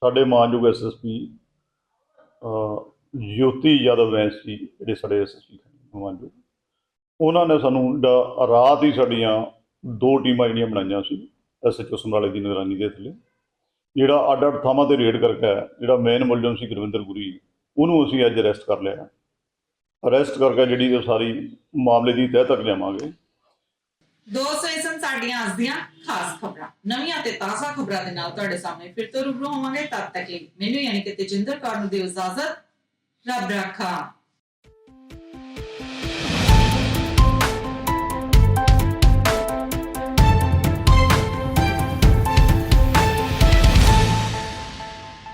ਸਾਡੇ ਮਾਨਯੋਗ ਐਸਐਸਪੀ ਜੋਤੀ ਯਾਦਵ ਵੈਂਸ ਜੀ, ਜਿਹੜੇ ਸਾਡੇ ਐਸਐਸਪੀ ਮਾਨਯੋਗ, ਉਹਨਾਂ ਨੇ ਸਾਨੂੰ ਡਾ- ਰਾਤ ਹੀ ਸਾਡੀਆਂ ਦੋ ਟੀਮਾਂ ਜਿਹੜੀਆਂ ਬਣਾਈਆਂ ਸੀ ਐਸਐਚਓ ਸਮਰਾਲੇ ਦੀ ਨਿਗਰਾਨੀ ਦੇ ਥੱਲੇ ਜਿਹੜਾ ਅੱਡ ਅੱਡ ਥਾਵਾਂ ਤੇ ਰੇਡ ਕਰਕੇ ਜਿਹੜਾ ਮੇਨ ਮੁਲਜ਼ਮ ਸੀ ਗੁਰਵਿੰਦਰ ਗੁਰੀ, ਉਹਨੂੰ ਅਸੀਂ ਅੱਜ ਅਰੈਸਟ ਕਰ ਲਿਆ। ਅਰੈਸਟ ਕਰਕੇ ਜਿਹੜੀ ਉਹ ਸਾਰੀ ਮਾਮਲੇ ਦੀ ਤਹਿ ਤੱਕ ਲਿਆਵਾਂਗੇ। ਦੋਸਤੋ ਇਹ ਸਾਡੀਆਂ ਅੱਜ ਦੀਆਂ ਖਾਸ ਖਬਰਾਂ। ਨਵੀਆਂ ਤੇ ਤਾਜ਼ਾ ਖਬਰਾਂ ਦੇ ਨਾਲ ਤੁਹਾਡੇ ਸਾਹਮਣੇ ਫਿਰ ਤੋਂ ਰੂਬਰੂ ਹੋਵਾਂਗੇ। ਤਦ ਤੱਕ ਲਈ ਮੈਨੂੰ ਯਾਨੀ ਕਿ ਤੇਜਿੰਦਰ ਕੌਰ ਨੂੰ ਦਿਓ ਇਜਾਜ਼ਤ। ਰੱਬ ਰਾਖਾ।